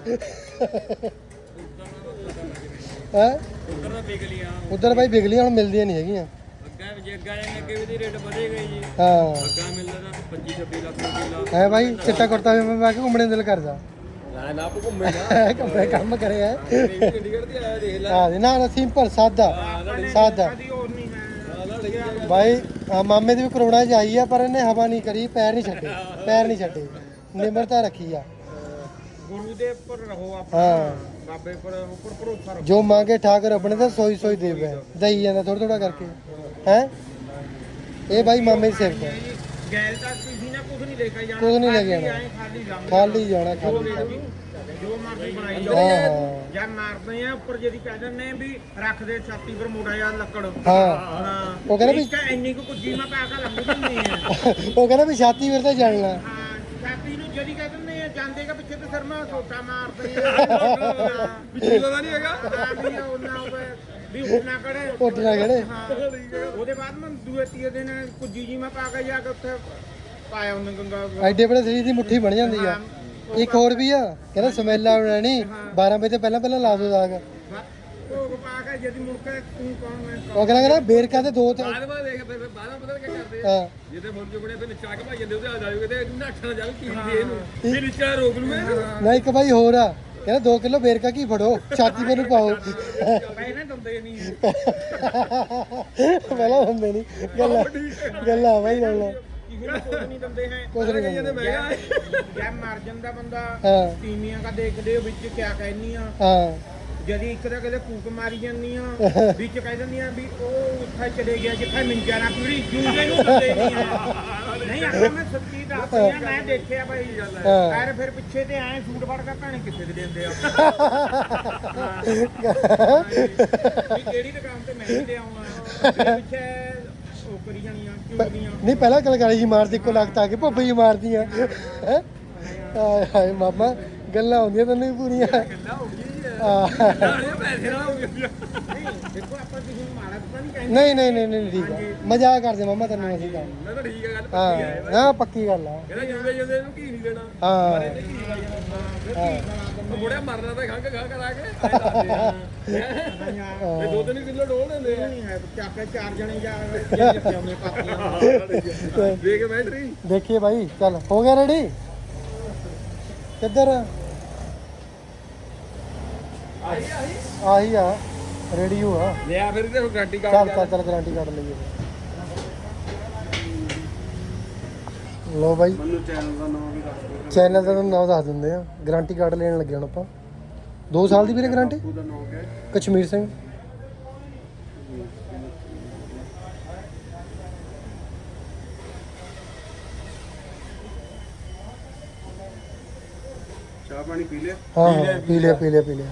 ਉਧਰ ਦਾ ਭਾਈ ਬਿਗਲੀਆਂ ਹੁਣ ਮਿਲਦੀਆਂ ਨਹੀਂ ਹੈਗੀਆਂ। ਅੱਗਾ ਜੇ ਅੱਗਾ ਨੇ ਅੱਗੇ ਵੀ ਦੀ ਰੇਟ ਵਧੇ ਗਏ ਜੀ। ਹਾਂ। ਅੱਗਾ ਮਿਲਦਾ ਤਾਂ 25-26 ਲੱਖ ਰੁਪਏ ਹੈ ਭਾਈ ਚਿੱਟਾ ਕੁੜਤਾ ਵੀ ਮੈਂ ਪਾ ਕੇ ਘੁੰਮਣੇ ਦਿਲ ਕਰਦਾ। ਨਾ ਨਾ ਆਪ ਘੁੰਮੇ ਨਾ। ਕੰਮ ਕੰਮ ਕਰਿਆ ਚੰਡੀਗੜ੍ਹ ਤੇ ਆਇਆ ਦੇਖ ਲੈ। ਆ ਨਾ ਨਾ ਸਿੰਪਲ ਸਾਦਾ। ਸਾਦਾ। ਹੈ ਭਾਈ ਮਾਮੇ ਦੀ ਵੀ ਕਰੋਨਾ ਚ ਆਈ ਆ ਪਰ ਇਹਨੇ ਹਵਾ ਨਹੀਂ ਕਰੀ ਪੈਰ ਨਹੀਂ ਛੱਡੇ ਪੈਰ ਨਹੀਂ ਛੱਡੇ। ਨਿਮਰਤਾ ਰੱਖੀ ਆ। ਗੁਰੂ ਦੇ ਉੱਪਰ ਰਹੋ ਹਾਂ। ਆਪਾਂ ਬਾਬੇ ਪਰ ਉੱਪਰ ਭਰੋਸਾ ਰੱਖੋ। ਜੋ ਮੰਗੇ ਠਾਕਰ ਆਪਣੇ ਤਾਂ ਸੋਈ ਸੋਈ ਦੇਵੇ ਦਈ ਜਾਂਦਾ ਥੋੜਾ ਥੋੜਾ ਕਰਕੇ। ਹੈ? ਇਹ ਭਾਈ ਮਾਮੇ ਦੀ ਸਿਫਤ ਹੈ। ਕੁਝ ਨਹੀਂ ਲੈ ਕੇ ਜਾਣਾ ਕੁਝ ਨਹੀਂ ਲੈ ਕੇ ਖਾਲੀ ਜਾਣਾ। ਆਏਂ ਖਾਲੀ ਜਾਣਾ। ਖਾਲੀ ਜਾਣਾ ਜੋ ਖਾਲੀ। ਮਰਜ਼ੀ ਜੋ ਮਰਜ਼ੀ ਬਣਾਈ ਹਾਂ ਜਾਓ। ਹਾਂ ਜਾਂ ਮਾਰਦੇ ਆ ਉੱਪਰ ਜਿਹੜੀ ਕਹਿ ਦਿੰਦੇ ਆ ਵੀ ਰੱਖ ਦੇ ਛਾਤੀ ਪਰ ਮੋੜਾ ਜਾਂ ਲੱਕੜ। ਹਾਂ। ਹਾਂ। ਉਹ ਕਹਿੰਦਾ ਵੀ- ਇੱਕ ਇੰਨੀ ਕੁ ਕੁੱਜੀ ਮੈਂ ਪਾ ਕੇ ਲੱਗੂ ਦਿੰਦੀ ਆ। ਉਹ ਕਹਿੰਦਾ ਵੀ ਛਾਤੀ ਵੀਰ ਤੇ ਜਾਣਨਾ ਹਾਂ ਛਾਤੀ ਨੂੰ ਜਿਹੜੀ ਕਹਿ ਦਿੰਦੇ ਆ ਜਾਂਦੇ ਕਾ ਪਿੱਛੇ ਤੇ ਸਰਮਾ ਸੋਟਾ ਮਾਰਦੇ ਆ। ਪਿੱਛੇ ਦਾ ਨਹੀਂ ਹੈਗਾ? ਹਾਂ ਵੀ ਉਹਨਾਂ ਹੋਵੇ ਵੀ ਉੱਠਣਾ ਕੜੇ ਉੱਠਣਾ ਕਿਹੜੇ? ਹਾਂ। ਉਹਦੇ ਬਾਅਦ ਮੈਂ ਦੂਏ ਤੀਏ ਦਿਨ ਕੁੱਜੀ ਜੀ ਮੈਂ ਪਾ ਕੇ ਜਾ ਕੇ ਉੱਥੇ ਪਾਇਆ ਉਹਨਾਂ ਗੰਗਾ ਐਡੇ ਬੜੇ ਸਰੀਰ ਦੀ ਮੁੱਠੀ ਬਣ ਜਾਂਦੀ ਆ। ਇੱਕ ਹੋਰ ਵੀ ਆ ਕਹਿੰਦਾ ਸਮੈਲਾ ਬਣਾਣੀ 12 ਵਜੇ ਤੋਂ ਪਹਿਲਾਂ ਪਹਿਲਾਂ ਲਾ ਦੋ ਦਾਗ ਉਹ ਪਾ ਕੇ ਜਦੀ ਮੁੜ ਕੇ ਤੂੰ ਕੌਣ ਮੈਂ ਉਹ ਕਹਿੰਦਾ ਕਹਿੰਦਾ ਬੇਰਕਾ ਤੇ ਦੋ ਤੇ ਬਾਅਦ ਵਿੱਚ ਦੇਖ ਫਿਰ ਬਾਅਦ ਵਿੱਚ ਪਤਾ ਕੀ ਕਰਦੇ ਹਾਂ। ਜਿਹਦੇ ਫੁੱਲ ਚੁਗਣੇ ਫਿਰ ਨਿਚਾ ਕੇ ਭਾਈ ਜਾਂਦੇ ਉਹਦੇ ਆ ਜਾਓਗੇ ਤੇ ਨੱਠਣਾ ਜਾਵੇ ਕੀ ਦੇ ਇਹਨੂੰ? ਨਿਚਾ ਰੋਕ ਲੂ ਇੱਕ ਭਾਈ ਹੋਰ ਆ ਕਹਿੰਦਾ 2 ਕਿਲੋ ਬੇਰਕਾ ਕੀ ਫੜੋ ਛਾਤੀ ਤੇ ਨੂੰ ਪਾਓ। ਪਹਿਲਾਂ ਦੰਦੇ ਨਹੀਂ ਪਹਿਲਾਂ ਹੁੰਦੇ ਨਹੀਂ ਗੱਲਾਂ ਗੱਲਾਂ ਭਾਈ ਗੱਲਾਂ। ਕਿਸੇ ਨੂੰ ਕੁਝ ਨਹੀਂ ਦੰਦੇ ਹੈ। ਕੁਝ ਨਹੀਂ ਹੁੰਦੇ ਮੈਂ ਕਿਹਾ ਜਾਂ। ਮਰ ਜਾਂਦਾ ਬੰਦਾ ਹਾਂ। ਤੀਵੀਆਂ ਕਾ ਦੇਖਦੇ ਹੋ ਵਿੱਚ ਕਿਆ ਕਹਿਨੀਆਂ ਹਾਂ। ਜਦੀ ਇੱਕ ਦਾ ਕਦੇ ਕੂਕ ਮਾਰੀ ਜਾਂਦੀਆਂ ਵਿੱਚ ਕਹਿ ਦਿੰਦੀਆਂ ਵੀ ਉਹ ਉੱਥੇ ਚਲੇ ਗਿਆ ਜਿੱਥੇ ਮਿੰਜਾ ਨਾ ਪੂਰੀ ਜੂਦੇ ਨੂੰ ਦੰਦੇ ਨਹੀਂ ਆ। ਨਹੀਂ ਆਖਿਆ ਮੈਂ ਸੱਚੀ ਦੱਸਦੀ ਆ ਮੈਂ ਦੇਖਿਆ ਭਾਈ ਹਾਂ। ਯਾਰ ਫਿਰ ਪਿੱਛੇ ਤੇ ਐ ਸੂਟ ਫੜ ਕੇ ਭੈਣੇ ਕਿੱਥੇ ਦੇ ਦਿੰਦੇ ਆ ਵੀ ਕਿਹੜੀ ਦੁਕਾਨ ਤੇ ਮੈਂ ਹੀ ਲਿਆਉਣਾ ਫਿਰ ਨਹੀਂ ਪਹਿਲਾਂ ਕਲਕਾਰੀ ਜੀ ਮਾਰਦੀ ਇੱਕੋ ਲੱਖ ਤਾਂ ਕਿ ਭੁੱਬੀ ਜੀ ਮਾਰਦੀਆਂ ਹੈ ਹਾਏ ਹਾਏ ਮਾਮਾ ਗੱਲਾਂ ਹੁੰਦੀਆਂ ਤੈਨੂੰ ਵੀ ਪੂਰੀਆਂ। ਆਹ, ਨਾਲੇ ਪੈਸੇ ਨਾਲ ਹੋ ਨਹੀਂ ਦੇਖੋ ਆਪਾਂ ਕਿਸੇ ਨੂੰ ਤਾਂ ਨਹੀਂ ਕਹਿੰਦੇ ਨਹੀਂ ਨਹੀਂ ਨਹੀਂ ਨਹੀਂ ਠੀਕ ਆ। ਮਜ਼ਾਕ ਕਰਦੇ ਮਾਮਾ ਤੈਨੂੰ ਅਸੀਂ ਤਾਂ ਮੈਂ ਤਾਂ ਠੀਕ ਹੈ ਗੱਲ ਪੱਕੀ ਹੈ ਹਾਂ ਹਾਂ ਪੱਕੀ ਗੱਲ ਆ। ਕਹਿੰਦਾ ਜਿਉਂਦੇ ਜਿਉਂਦੇ ਇਹਨੂੰ ਕੀ ਨਹੀਂ ਦੇਣਾ। ਹਾਂ। ਇਹਨੇ ਕੀ ਲਾਈ ਜਾਣਾ ਉਹ ਮੁੜਿਆ ਮਰਨਾ ਤਾਂ ਖੰਗ ਖਾ ਕਰਾ ਕੇ। ਐ ਦੱਸਦੇ ਆ ਹਾਂ। ਇਹ ਦੋ ਤਿੰਨ ਕਿਲੋ ਡੋਲ ਲੈਂਦੇ ਆ। ਨਹੀਂ ਹੈ ਚੱਕ ਚਾਰ ਜਣੇ ਜਾ ਜੇ ਜਿੱਥੇ ਉਹਨੇ ਪਾਤੀਆਂ ਦੇਖ ਬੈਟਰੀ ਦੇਖੀਏ ਭਾਈ ਚੱਲ ਹੋ ਗਿਆ ਰੈਡੀ? ਕਿੱਧਰ? ਆਹੀ ਆ ਰੇਡੀਓ ਆ? ਲਿਆ ਫਿਰ ਇਹਦੇ ਗਾਰੰਟੀ ਚੱਲ ਕਾਰਡ ਚੱਲ ਚੱਲ ਗਾਰੰਟੀ ਕੱਢ ਲਈਏ। ਲੋ ਬਾਈ। ਮੈਨੂੰ ਚੈਨਲ ਦਾ ਨਾਮ ਵੀ ਦੱਸ ਦਿਓ ਚੈਨਲ ਦਾ ਨਾਮ ਦੱਸ ਦਿੰਦੇ ਆ। ਗਾਰੰਟੀ ਕਾਰਡ ਲੈਣ ਲੱਗੇ ਹੁਣ ਆਪਾਂ। 2 ਸਾਲ ਦੀ ਵੀਰੇ ਗਾਰੰਟੀ ਉਹਦਾ ਨਾਮ ਕਿਆ? ਹੈ ਕਸ਼ਮੀਰ ਸਿੰਘ। ਚਾਹ ਪਾਣੀ ਪੀ ਲਿਆ? ਹਾਂ ਹਾਂ ਪੀ ਲਿਆ। ਪੀ ਲਿਆ ਪੀ ਲਿਆ।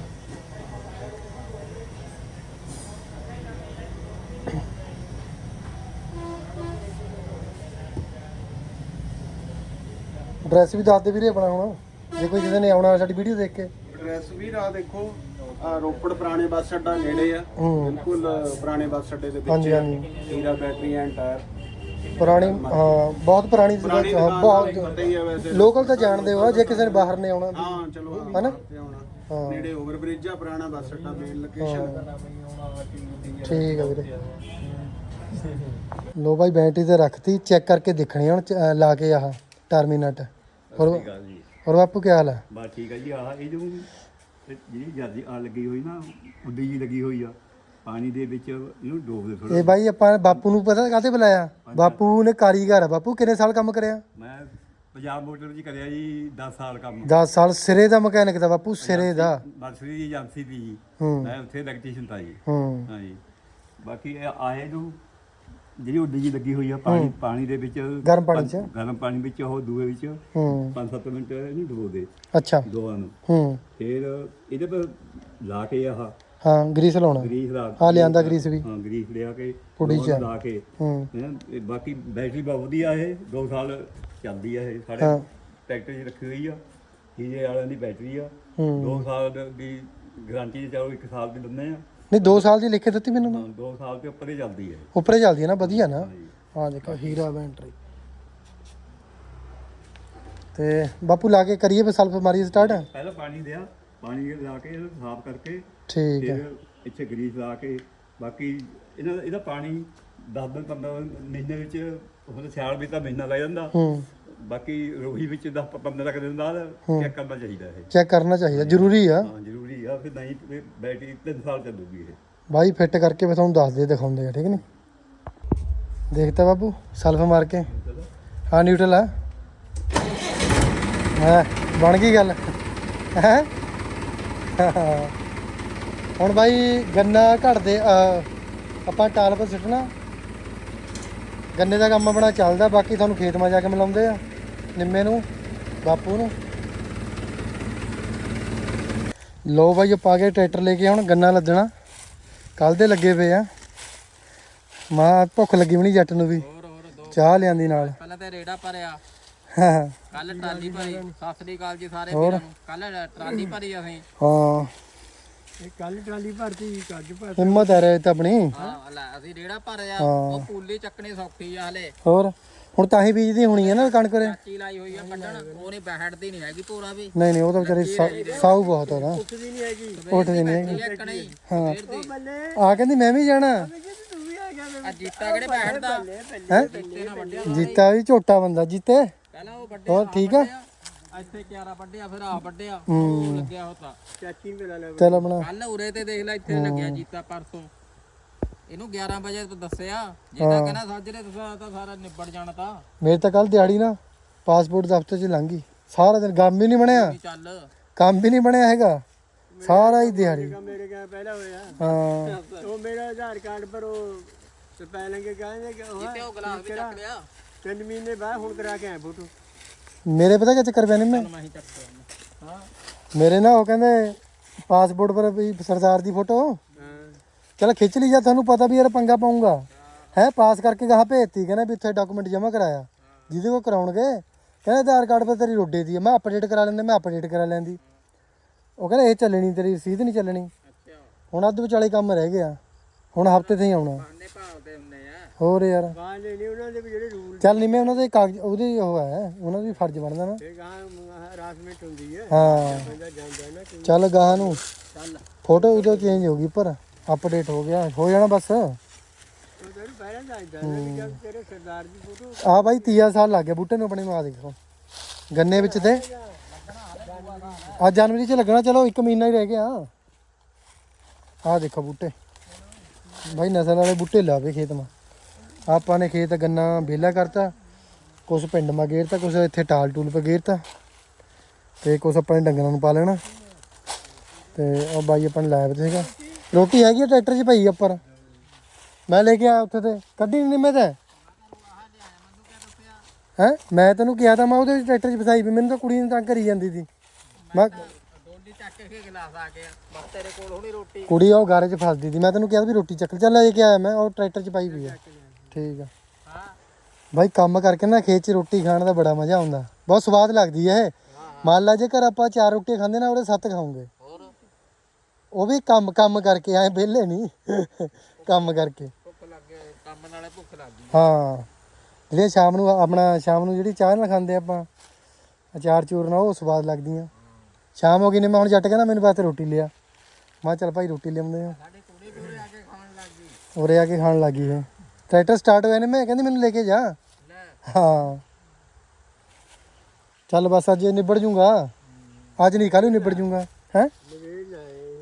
ਐਡਰੈਸ ਵੀ ਦੱਸ ਦੇ ਵੀਰੇ ਆਪਣਾ ਹੁਣ। ਜੇ ਕੋਈ ਕਿਸੇ ਨੇ ਆਉਣਾ ਸਾਡੀ ਵੀਡੀਓ ਦੇਖ ਕੇ। ਐਡਰੈਸ ਵੀ ਰਾ ਦੇਖੋ। ਆ ਰੋਪੜ ਪੁਰਾਣੇ ਬੱਸ ਅੱਡਾ ਨੇੜੇ ਆ। ਹੂੰ। ਬਿਲਕੁਲ ਪੁਰਾਣੇ ਬੱਸ ਅੱਡੇ ਦੇ ਹਾਂਜੀ ਵਿੱਚ ਹਾਂਜੀ। Heera battery and tyre. ਪੁਰਾਣੀ ਹਾਂ ਬਹੁਤ ਪੁਰਾਣੀ ਪੁਰਾਣੀ ਹਾਂ, ਦੁਕਾਨ ਬਹੁਤ ਬਹੁਤ ਪਤਾ ਹੀ ਆ ਵੈਸੇ। ਲੋਕਲ ਤਾਂ ਜਾਣਦੇ ਹੋ ਆ, ਜੇ ਕਿਸੇ ਨੇ ਬਾਹਰ ਨੇ ਆਉਣਾ ਹਾਂ ਚਲੋ ਹਨਾ? ਤੇ ਆਉਣਾ। ਹਾਂ। ਨੇੜੇ ਓਵਰ ਬ੍ਰਿਜ ਆ ਪੁਰਾਣਾ ਬੱਸ ਅੱਡਾ ਮੇਨ ਲੋਕੇਸ਼ਨ ਠੀਕ ਆ ਵੀਰੇ। ਲੋ ਬਾਈ ਬੈਟਰੀ ਤੇ ਰੱਖਤੀ ਚੈੱਕ ਕਰਕੇ ਦੇਖਣੀ ਹੁਣ ਚ- ਅਹ ਲਾ ਕੇ ਆਹ ਟਰਮੀਨਟ ਹੋਰ ਹੋਰ ਬਾਪੂ ਕੀ ਹਾਲ ਹੈ ਬਸ ਠੀਕ ਹੈ ਜੀ ਆਹ ਇਹ ਜੋ ਇਹ ਜਿਹੜੀ ਜਿਆਦੀ ਆ ਲੱਗੀ ਹੋਈ ਨਾ ਉੱਡੀ ਜੀ ਲੱਗੀ ਹੋਈ ਆ ਪਾਣੀ ਦੇ ਵਿੱਚ ਇਹਨੂੰ ਡੋਬ ਦੇ ਇਹ ਥੋੜਾ ਬਾਈ ਆਪਾਂ ਬਾਪੂ ਨੂੰ ਪਤਾ ਕਾਹਤੇ ਬੁਲਾਇਆ? ਬਾਪੂ ਨੇ ਕਾਰੀਗਰ ਆ। ਬਾਪੂ ਕਿੰਨੇ ਸਾਲ ਕੰਮ ਕਰਿਆ? ਮੈਂ ਪੰਜਾਬ ਮੋਟਰ ਵਿੱਚ ਕਰਿਆ ਜੀ 10 ਸਾਲ ਕੰਮ। 10 ਸਾਲ ਸਿਰੇ ਦਾ ਮਕੈਨਿਕ ਦਾ ਬਾਪੂ ਸਿਰੇ ਦਾ। ਨਰਸਰੀ ਦੀ ਏਜੰਸੀ ਦੀ ਜੀ। ਹੂੰ। ਮੈਂ ਉੱਥੇ ਇਲੈਕਟ੍ਰੀਸ਼ੀਅਨ ਤਾਂ ਜੀ। ਹੂੰ। ਹਾਂ ਜੀ ਬਾਕੀ ਇਹ ਆਏ ਨੂੰ ਜਿਹੜੀ ਉੱਡੀ ਜੀ ਲੱਗੀ ਹੋਈ ਆ ਪਾਣੀ ਪਾਣੀ ਦੇ ਵਿੱਚ ਗਰਮ ਪਾਣੀ 'ਚ? ਗਰਮ ਪਾਣੀ ਵਿੱਚ ਉਹ ਦੂਏ ਵਿੱਚ ਹੂੰ। 5-7 ਮਿੰਟ ਇਹਨੂੰ ਡੁਬੋ ਦੇ ਅੱਛਾ। ਦੋਵਾਂ ਨੂੰ। ਹੂੰ। ਫਿਰ ਇਹਦੇ ਪਰ ਲਾ ਕੇ ਆਹ। ਹਾਂ ਗਰੀਸ ਲਾਉਣਾ। ਗਰੀਸ ਲਾ ਆ ਲਿਆਂਦਾ ਗਰੀਸ ਵੀ। ਹਾਂ ਗਰੀਸ ਲਿਆ ਕੇ ਪੁੜੀ ਚ। ਲਾ ਕੇ। ਹੂੰ। ਹੈਂ, ਬਾਕੀ ਬੈਟਰੀ ਬਹੁਤ ਵਧੀਆ ਇਹ 2 ਸਾਲ ਚੱਲਦੀ ਆ ਇਹ ਸਾਡੇ ਹਾਂ। ਟਰੈਕਟਰ 'ਚ ਰੱਖੀ ਹੋਈ ਆ। ਹੀਰੇ ਵਾਲਿਆਂ ਦੀ ਬੈਟਰੀ ਆ। ਹੂੰ। 2 ਸਾਲ ਦੀ ਗਾਰੰਟੀ ਤੇ ਚਾਹੋ 1 ਸਾਲ ਦੀ ਦਿੰਦੇ ਆ। ਨਹੀਂ 2 ਸਾਲ ਦੀ ਲਿਖ ਕੇ ਦਿੱਤੀ ਮੈਨੂੰ। 2 ਸਾਲ ਤੇ ਉੱਪਰ ਹੀ ਚੱਲਦੀ ਹੈ। ਉੱਪਰੇ ਚੱਲਦੀ ਹੈ ਨਾ ਵਧੀਆ ਨਾ। ਹਾਂ ਦੇਖੋ ਹੀਰਾ ਬੈਟਰੀ ਤੇ ਬਾਪੂ ਲਾ ਕੇ ਕਰੀਏ ਫਿਰ ਸਲਫ ਮਾਰੀ ਸਟਾਰਟ ਪਹਿਲਾਂ ਪਾਣੀ ਦਿਆ ਪਾਣੀ ਲਾ ਕੇ ਇਹਨੂੰ ਸਾਫ਼ ਕਰਕੇ ਠੀਕ ਹੈ। ਫਿਰ ਇੱਥੇ ਗਰੀਸ ਲਾ ਕੇ ਬਾਕੀ ਇਹਨਾਂ ਇਹਦਾ ਪਾਣੀ 10 ਦਿਨ 15 ਮਹੀਨੇ ਵਿੱਚ ਹੁਣ ਸਿਆਲ ਵਿੱਚ ਤਾਂ ਮਹੀਨਾ ਲੱਗ ਜਾਂਦਾ। ਹੂੰ। ਬਾਕੀ ਰੋਹੀ ਵਿੱਚ 10 15 ਕੁ ਦਿਨ ਬਾਅਦ ਚੈੱਕ ਕਰਨਾ ਚਾਹੀਦਾ ਇਹ। ਚੈੱਕ ਕਰਨਾ ਚਾਹੀਦਾ ਜ਼ਰੂਰੀ ਆ। ਹਾਂ ਜ਼ਰੂਰੀ ਆ ਫਿਰ ਨਹੀਂ ਤੇ ਬੈਟਰੀ 3 ਸਾਲ ਚੱਲੂਗੀ ਇਹ। ਬਾਈ ਫਿੱਟ ਕਰਕੇ ਫਿਰ ਤੁਹਾਨੂੰ ਦੱਸਦੇ ਦਿਖਾਉਂਦੇ ਆ ਠੀਕ ਨਹੀਂ ਦੇਖਤਾ ਬਾਬੂ ਸਲਫ ਮਾਰ ਕੇ। ਹਾਂ ਨਿਊਟਰਲ ਆ। ਹਾਂ ਬਣ ਗਈ ਗੱਲ। ਹੈ? ਹੁਣ ਬਾਈ ਗੰਨਾ ਘੜਦੇ ਅਹ, ਆਪਾਂ ਟਾਲ ਪਰ ਸਿੱਟਣਾ। ਗੰਨੇ ਦਾ ਕੰਮ ਆਪਣਾ ਚੱਲਦਾ ਬਾਕੀ ਤੁਹਾਨੂੰ ਖੇਤ ਮਾ ਜਾ ਕੇ ਮਿਲਾਉਂਦੇ ਆ ਨਿੰਮੇ ਨੂੰ ਬਾਪੂ ਨੂੰ। ਲੋ ਬਾਈ ਆ ਗਏ ਟਰੈਕਟਰ ਲੈ ਕੇ ਹੁਣ ਗੰਨਾ ਲੱਦਣਾ। ਕੱਲ ਦੇ ਲੱਗੇ ਪਏ ਆ। ਮਾਂ ਭੁੱਖ ਲੱਗੀ ਵੀ ਨਹੀਂ ਜੱਟ ਨੂੰ ਵੀ। ਹੋਰ ਹੋਰ ਦੋ। ਚਾਹ ਲਿਆਂਦੀ ਨਾਲ। ਪਹਿਲਾਂ ਤੇ ਰੇੜਾ ਭਰਿਆ। ਕੱਲ ਟਰਾਲੀ ਭਰੀ। ਸਤਿ ਸ੍ਰੀ ਅਕਾਲ ਜੀ ਸਾਰੇ ਵੀਰਾਂ ਨੂੰ। ਕੱਲ ਟਰਾਲੀ ਭਰੀ ਅਸੀਂ। ਹਾਂ। ਕੱਲ ਟਰਾਲੀ ਭਰਤੀ ਕੱਜ ਭਰ ਹਿੰਮਤ ਹੈ ਰੇ ਤਾਂ ਆਪਣੀ। ਹਾਂ ਲੈ ਅਸੀਂ ਰੇੜਾ ਭਰਿਆ ਹਾਂ। ਉਹ ਪੂਲੀ ਚੱਕਣੀ ਸੌਖੀ ਆ ਹਲੇ। ਹੋਰ ਹੁਣ ਤਾਂ ਹੀ ਬੀਜਦੀ ਹੋਣੀ ਹੈ ਨਾ ਕਣਕ ਰੇ ਚਾਚੀ ਲਾਈ ਹੋਈ ਆ ਕੱਢਣ। ਉਹ ਨਹੀਂ ਬੈਠਦੀ ਨਹੀਂ ਹੈਗੀ ਪੂਰਾ ਵੀ। ਨਹੀਂ ਨਹੀਂ ਉਹ ਤਾਂ ਵਿਚਾਰੀ ਸਾਊ ਬਹੁਤ ਆ ਨਾ। ਉੱਠਦੀ ਨਹੀਂ ਹੈਗੀ। ਉੱਠਦੀ ਨਹੀਂ ਹੈਗੀ। ਇੱਕ ਨਹੀਂ। ਹਾਂ। ਫੇਰ ਦੀ। ਆ ਕਹਿੰਦੀ ਮੈਂ ਵੀ ਜਾਣਾ। ਤੂੰ ਵੀ ਆ ਗਿਆ ਆ ਜੀਤਾ ਕਿਹੜੇ ਬੈਠਦਾ? ਹੈ? ਜੀਤੇ ਨਾਲ ਵੱਡਿਆ। ਜੀਤਾ ਵੀ ਝੋਟਾ ਬੰਦਾ ਜੀਤੇ। ਪਹਿਲਾਂ ਉਹ ਵੱਡਿਆ ਹੋਰ ਠੀਕ ਆ? ਇੱਥੇ 11 ਵੱਡਿਆ ਫਿਰ ਆ ਵੱਡਿਆ ਹੂੰ। ਉਹ ਲੱਗਿਆ ਹੋਤਾ ਚਾਚੀ ਨੂੰ ਮਿਲਾ ਲੈ ਚੱਲ ਆਪਣਾ। ਕੱਲ ਉਰੇ ਤੇ ਦੇਖ ਲੈ ਇੱਥੇ ਲੱਗਿਆ ਜੀਤਾ ਪਰਸੋਂ। ਇਹਨੂੰ 11 ਵਜੇ ਤੋਂ ਦੱਸਿਆ। ਜੇ ਤਾਂ ਕਹਿੰਦਾ ਸਾਜਰੇ ਦੱਸਿਆ ਤਾਂ ਸਾਰਾ ਨਿਬੜ ਜਾਣਾ ਤਾਂ। ਮੇਰੇ ਤਾਂ ਕੱਲ ਦਿਹਾੜੀ ਨਾ ਪਾਸਪੋਰਟ ਦਫ਼ਤਰ 'ਚ ਲੰਘ ਗਈ। ਸਾਰਾ ਦਿਨ ਕੰਮ ਵੀ ਨਹੀਂ ਬਣਿਆ। ਵੀ ਚੱਲ। ਕੰਮ ਵੀ ਨਹੀਂ ਬਣਿਆ ਹੈਗਾ। ਸਾਰਾ ਹੀ ਦਿਹਾੜੀ। ਮੇਰੇ ਕੋਲ ਪਹਿਲਾਂ ਹੋਇਆ। ਹਾਂ। ਉਹ ਮੇਰਾ ਆਧਾਰ ਕਾਰਡ ਪਰ ਉਹ ਤੇ ਪੈ ਲੰਗੇ ਕਹਿੰਦੇ ਕਿ ਉਹ ਜਿੱਤੇ ਉਹ ਗਲਾਸ ਵੀ ਚੱਕ ਲਿਆ। ਤਿੰਨ ਮਹੀਨੇ ਬਾਅਦ ਹੁਣ ਕਰਾ ਕੇ ਆਇਆ ਫੋਟੋ। ਮੇਰੇ ਪਤਾ ਕੀ ਚੱਕਰ ਪਿਆ ਨਹੀਂ ਮੈਂ ਮੈਂ ਹੀ ਚੱਕ ਲਿਆ ਹਾਂ। ਮੇਰੇ ਨਾ ਉਹ ਕਹਿੰਦੇ ਪਾਸਪੋਰਟ ਪਰ ਵੀ ਸਰਦਾਰ ਦੀ ਫੋਟੋ ਚਲ ਖਿੱਚ ਲਈ ਜਾ ਤੁਹਾਨੂੰ ਪਤਾ ਵੀ ਯਾਰ ਪੰਗਾ ਪਾਉਂਗਾ ਹੈ। ਪਾਸ ਕਰਕੇ ਗਾਹ ਭੇਜਤੀ ਕਹਿੰਦਾ ਵੀ ਇੱਥੇ ਡਾਕੂਮੈਂਟ ਜਮ੍ਹਾਂ ਕਰਾਇਆ। ਜਿਹਦੇ ਕੋ ਕਰਾਉਣਗੇ ਕਹਿੰਦਾ ਆਧਾਰ ਕਾਰਡ 'ਤੇ ਤੇਰੀ ਰੋਡੇ ਦੀ ਮੈਂ ਅਪਡੇਟ ਕਰਾ ਲੈਂਦਾ ਮੈਂ ਅਪਡੇਟ ਕਰਾ ਲੈਂਦੀ। ਉਹ ਕਹਿੰਦਾ ਇਹ ਚੱਲਣੀ ਤੇਰੀ ਰਸੀਦ ਨਹੀਂ ਚੱਲਣੀ। ਹੁਣ ਅੱਧ ਵਿਚਾਲੇ ਕੰਮ ਰਹਿ ਗਿਆ। ਹੁਣ ਹਫ਼ਤੇ ਤੇ ਹੀ ਆਉਣਾ। ਹੋਰ ਯਾਰ। ਬਾਹਰ ਲੈਣੇ ਉਹਨਾਂ ਦੇ ਵੀ ਜਿਹੜੇ ਰੂਲ ਚੱਲ ਨਹੀਂ ਮੈਂ ਉਹਨਾਂ ਦੇ ਕਾਗਜ਼ ਉਹਦੇ ਉਹ ਹੈ ਉਹਨਾਂ ਦਾ ਫਰਜ਼ ਬਣਦਾ ਨਾ। ਤੇ ਗਾਂ ਹਰਾਸਮੈਂਟ ਹੁੰਦੀ ਹੈ। ਹਾਂ। ਬੰਦਾ ਜਾਂਦਾ ਨਾ ਕਿ ਚੱਲ ਗਾਹ ਨੂੰ। ਚੱਲ। ਫੋਟੋ ਉਦੋਂ ਚੇਂਜ ਹੋ ਗਈ ਪਰ ਅਪਡੇਟ ਹੋ ਗਿਆ ਹੋ ਜਾਣਾ ਬਸ। ਆ ਬਾਈ 30 ਸਾਲ ਲੱਗ ਗਿਆ ਬੂਟੇ ਨੂੰ ਆਪਣੇ ਆ ਦੇਖੋ। ਗੰਨੇ ਵਿੱਚ ਤੇ। ਅੱਜ ਜਨਵਰੀ ਚ ਲੱਗਣਾ ਚਲੋ ਇੱਕ ਮਹੀਨਾ ਹੀ ਰਹਿ ਗਿਆ। ਆਹ ਦੇਖੋ ਬੂਟੇ। ਭਾਈ ਨਸਲ ਵਾਲੇ ਬੂਟੇ ਲਾਵੇ ਖੇਤ ਮਾ। ਆਪਾਂ ਨੇ ਖੇਤ ਗੰਨਾ ਵਿਹਲਾ ਕਰਤਾ ਕੁਛ ਪਿੰਡ ਮਾ ਗੇਰਤਾ ਕੁਛ ਇੱਥੇ ਟਾਲ ਟੂਲ ਪੇ ਗੇਰਤਾ ਤੇ ਕੁਛ ਆਪਣੇ ਡੰਗਰਾਂ ਨੂੰ ਪਾ ਲੈਣਾ ਤੇ ਉਹ ਬਾਈ ਆਪਾਂ ਨੇ ਲਾਇਆ ਸੀਗਾ। ਰੋਟੀ ਹੈਗੀ ਆ ਟਰੈਕਟਰ 'ਚ ਆ ਉੱਪਰ ਮੈਂ ਲੈ ਕੇ ਆਇਆ ਉੱਥੇ ਤੇ ਕੱਢੀ ਨਹੀਂ ਮੈਂ ਤਾਂ? ਹੈ? ਮੈਂ ਤੈਨੂੰ ਕਿਹਾ ਤਾਂ ਮੈਂ ਉਹਦੇ ਟਰੈਕਟਰ 'ਚ ਫਸਾਈ ਵੀ ਮੈਨੂੰ ਤਾਂ ਕੁੜੀ ਨੇ ਤੰਗ ਕਰੀ ਜਾਂਦੀ ਸੀ। ਮੈਂ ਡੋਲੀ ਚੱਕ ਕੇ ਗਲਾਸ ਆ ਗਿਆ। ਬਸ ਤੇਰੇ ਕੋਲ ਹੋਣੀ ਰੋਟੀ। ਕੁੜੀ ਉਹ ਗਾਰੇ 'ਚ ਫਸਦੀ ਸੀ ਮੈਂ ਤੈਨੂੰ ਕਿਹਾ ਵੀ ਰੋਟੀ ਚੱਕ ਚੱਲ ਲੈ ਕੇ ਆਇਆ ਮੈਂ ਉਹ ਟਰੈਕਟਰ 'ਚ ਪਾਈ ਪਈ ਆ। ਠੀਕ ਆ। ਹਾਂ ਬਾਈ ਕੰਮ ਕਰਕੇ ਨਾ ਖੇਤ 'ਚ ਰੋਟੀ ਖਾਣ ਦਾ ਬੜਾ ਮਜ਼ਾ ਆਉਂਦਾ। ਬਹੁਤ ਸਵਾਦ ਲੱਗਦੀ ਹੈ ਇਹ। ਮੰਨ ਲਾ ਜੇ ਘਰ ਆਪਾਂ ਚਾਰ ਰੋਟੀਆਂ ਖਾਂਦੇ ਨਾ ਉਹਦੇ ਸੱਤ ਖਾਉਂਗੇ ਹੋਰ? ਉਹ ਵੀ ਕੰਮ ਕੰਮ ਕਰਕੇ ਆਏ ਵਿਹਲੇ ਨਹੀਂ। ਕੰਮ ਕਰਕੇ। ਭੁੱਖ ਲੱਗ ਗਿਆ ਕੰਮ ਨਾਲੇ ਭੁੱਖ ਲੱਗ ਗਈ। ਹਾਂ। ਜਿਹੜੇ ਸ਼ਾਮ ਨੂੰ ਆਪਣਾ ਸ਼ਾਮ ਨੂੰ ਜਿਹੜੀ ਚਾਹ ਨਾਲ ਖਾਂਦੇ ਆਪਾਂ ਅਚਾਰ ਚੂਰ ਨਾਲ ਉਹ ਸਵਾਦ ਲੱਗਦੀਆਂ। ਸ਼ਾਮ ਹੋ ਗਈ ਨੇ ਮੈਂ ਹੁਣ ਜੱਟ ਕਹਿੰਦਾ ਮੈਨੂੰ ਵਾਸਤੇ ਰੋਟੀ ਲਿਆ। ਮੈਂ ਚੱਲ ਭਾਈ ਰੋਟੀ ਲਿਆਉਂਦੇ ਆ ਸਾਡੇ ਵੀ ਉਰੇ ਆ ਕੇ ਖਾਣ ਲੱਗ ਗਈ। ਉਰੇ ਆ ਕੇ ਖਾਣ ਲੱਗੀ ਇਹ। ਟਰੈਕਟਰ ਸਟਾਰਟ ਹੋਇਆ ਨੇ ਮੈਂ ਕਹਿੰਦੀ ਮੈਨੂੰ ਲੈ ਕੇ ਜਾ। ਹਾਂ। ਚੱਲ ਬਸ ਅੱਜ ਇਹ ਨਿਬੜ ਜੂਗਾ। ਅੱਜ ਨਹੀਂ ਕੱਲ ਨੂੰ ਨਿਬੜ ਜੂਗਾ। ਹੈ?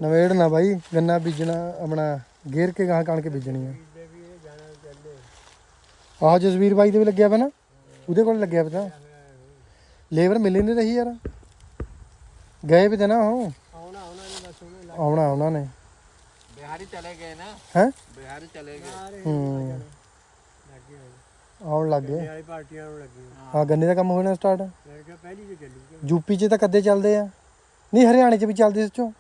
ਨਵੇੜ ਨਾ ਬਾਈ ਗੰਨਾ ਬੀਜਣਾ ਆਪਣਾ ਗੇਰ ਕੇ ਗਾਂ ਕਣਕ ਬੀਜਣੀ ਆ। ਆਹ ਜਸਵੀਰ ਬਾਈ ਦੇ ਵੀ ਲੱਗਿਆ ਪਿਆ ਨਾ? ਉਹਦੇ ਕੋਲ ਲੱਗਿਆ ਪਿਆ ਤਾਂ ਲੇਬਰ ਮਿਲ ਨਹੀਂ ਰਹੀ ਯਾਰ। ਗਏ ਵੀ ਤੇ ਨਾ ਉਹ। ਆਉਣਾ ਉਹਨਾਂ ਨੇ। ਬਿਹਾਰੀ ਚਲੇ ਗਏ ਨਾ ਹੈ ਬਿਹਾਰੀ ਚਲੇ ਗਏ ਹੂੰ ਆਉਣ ਲੱਗ ਗਏ ਵਾਲੀ ਪਾਰਟੀਆਂ ਨੂੰ ਲੱਗੀ ਹਾਂ ਗੰਨੇ ਦਾ ਕੰਮ ਹੋਣਾ ਸਟਾਰਟ ਮੈਂ ਕਿਹਾ ਪਹਿਲੀ ਵੀ ਚੱਲੀ ਯੂਪੀ 'ਚ ਤਾਂ ਕਦੇ ਚੱਲਦੇ ਆ ਨਹੀਂ ਹਰਿਆਣੇ 'ਚ ਵੀ ਚੱਲਦੇ ਸੱਚੋ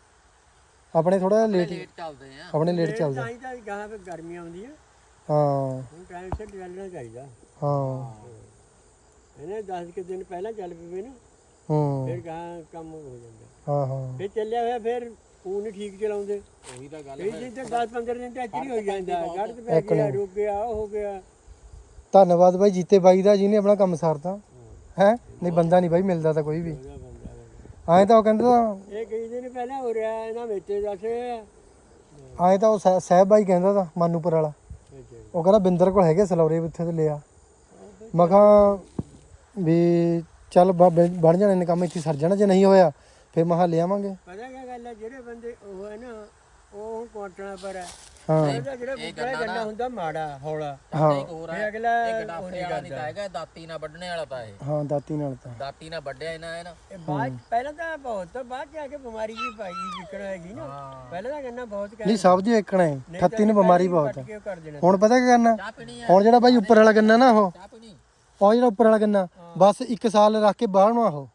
ਆਪਣੇ ਥੋੜਾ ਲੇਟ ਲੇਟ ਚੱਲਦੇ ਆ ਆਪਣੇ ਲੇਟ ਚੱਲਦੇ ਤਾਂ ਹੀ ਤਾਂ ਗਾਹਾਂ ਤੇ ਗਰਮੀ ਆਉਂਦੀ ਹੈ। ਹਾਂ। ਹੁਣ ਟਾਈਮ ਸਿਰ ਚੱਲਣਾ ਚਾਹੀਦਾ। ਹਾਂ। ਇਹਨੇ 10 ਕਿ ਦਿਨ ਪਹਿਲਾਂ ਚੱਲ ਪਵੇ ਨਾ। ਹੂੰ। ਫਿਰ ਗਾਹਾਂ ਕੰਮ ਹੋ ਜਾਂਦਾ। ਹਾਂ ਹਾਂ। ਫਿਰ ਚੱਲਿਆ ਹੋਇਆ ਫਿਰ ਉਹ ਨਹੀਂ ਠੀਕ ਚਲਾਉਂਦੇ। ਉਹੀ ਤਾਂ ਗੱਲ ਦਿਨ ਤੇ 10 15 ਦਿਨ ਤੇ ਐਕਚੁਅਲੀ ਹੋ ਜਾਂਦਾ। ਗੜ ਤੇ ਪੈ ਗਿਆ ਰੁਕ ਗਿਆ ਉਹ ਹੋ ਗਿਆ। ਧੰਨਵਾਦ ਬਾਈ ਜੀਤੇ ਬਾਈ ਦਾ ਜਿਹਨੇ ਆਪਣਾ ਕੰਮ ਸਾਰਤਾ। ਹੈ। ਨਹੀਂ ਬੰਦਾ ਨਹੀਂ ਬਾਈ ਮਿਲਦਾ ਤਾਂ ਕੋਈ ਵੀ। ਐਂ ਤਾਂ ਉਹ ਕਹਿੰਦਾ ਤਾਂ ਇਹ ਕਈ ਦਿਨ ਪਹਿਲਾਂ ਹੋ ਰਿਹਾ ਇਹਨਾਂ ਵਿੱਚ ਦੱਸ ਐਂ ਤਾਂ ਉਹ ਸਹਿ- ਸਾਹਿਬ ਬਾਈ ਕਹਿੰਦਾ ਤਾਂ ਮਾਨੂਪੁਰ ਵਾਲਾ। ਉਹ ਕਹਿੰਦਾ ਬਿੰਦਰ ਕੋਲ ਹੈਗੇ ਸਲੌਰੇ ਉੱਥੇ ਤੇ ਲਿਆ। ਮੈਂ ਕਿਹਾ ਵੀ ਚੱਲ ਬਣ ਜਾਣੇ ਨੇ ਕੰਮ ਇੱਥੇ ਸਰ ਜਾਣਾ ਜੇ ਨਹੀਂ ਹੋਇਆ। ਫਿਰ ਮਹਾ ਲਿਆਵਾਂਗੇ ਪਤਾ ਕੀ ਗੱਲ ਹੈ ਜਿਹੜੇ ਬੰਦੇ ਉਹ ਹੈ ਨਾ ਉਹ ਕੁਆਂਟਲਾਂ ਪਰ ਹੈ। ਹਾਂ ਇਹਦਾ ਜਿਹੜਾ ਬੁੱਢਾ ਗੰਨਾ ਹੁੰਦਾ ਮਾੜਾ ਹੌਲਾ। ਹਾਂ। ਇੱਕ ਹੋਰ ਇਹ ਆ ਅਗਲਾ ਇਹ ਗਡਾਫੇ ਵਾਲਾ ਨਹੀਂ ਤਾਂ ਹੈਗਾ ਦਾਤੀ ਨਾਲ ਵੱਢਣੇ ਵਾਲਾ ਤਾਂ ਇਹ। ਹਾਂ ਦਾਤੀ ਨਾਲ ਤਾਂ। ਦਾਤੀ ਨਾਲ ਵੱਢਿਆ ਇਹਨਾਂ ਇਹ ਨਾ। ਇਹ ਬਾਅਦ ਪਹਿਲਾਂ ਤਾਂ ਬਹੁਤ ਤੋਂ ਬਾਅਦ ਜਾ ਕੇ ਬਿਮਾਰੀ ਜੀ ਪਾਈ ਜਿੱਕਣ ਹੈਗੀ ਨਾ। ਪਹਿਲਾਂ ਤਾਂ ਗੰਨਾ ਬਹੁਤ ਕਰ ਨਹੀਂ ਸਭ ਦੀ ਵੇਖਣਾ ਹੈ। ਖੱਤੀ ਨੂੰ ਬਿਮਾਰੀ ਬਹੁਤ ਹੈ ਹੁਣ ਪਤਾ ਕੀ ਕਰਨਾ? ਹੁਣ ਜਿਹੜਾ ਬਾਈ ਉੱਪਰ ਵਾਲਾ ਗੰਨਾ ਨਾ ਉਹ ਉਹ ਜਿਹੜਾ ਉੱਪਰ ਵਾਲਾ ਗੰਨਾ ਬਸ ਇੱਕ ਸਾਲ ਰੱਖ ਕੇ ਬਾਹਰ ਨੂੰ ਆਹੋ।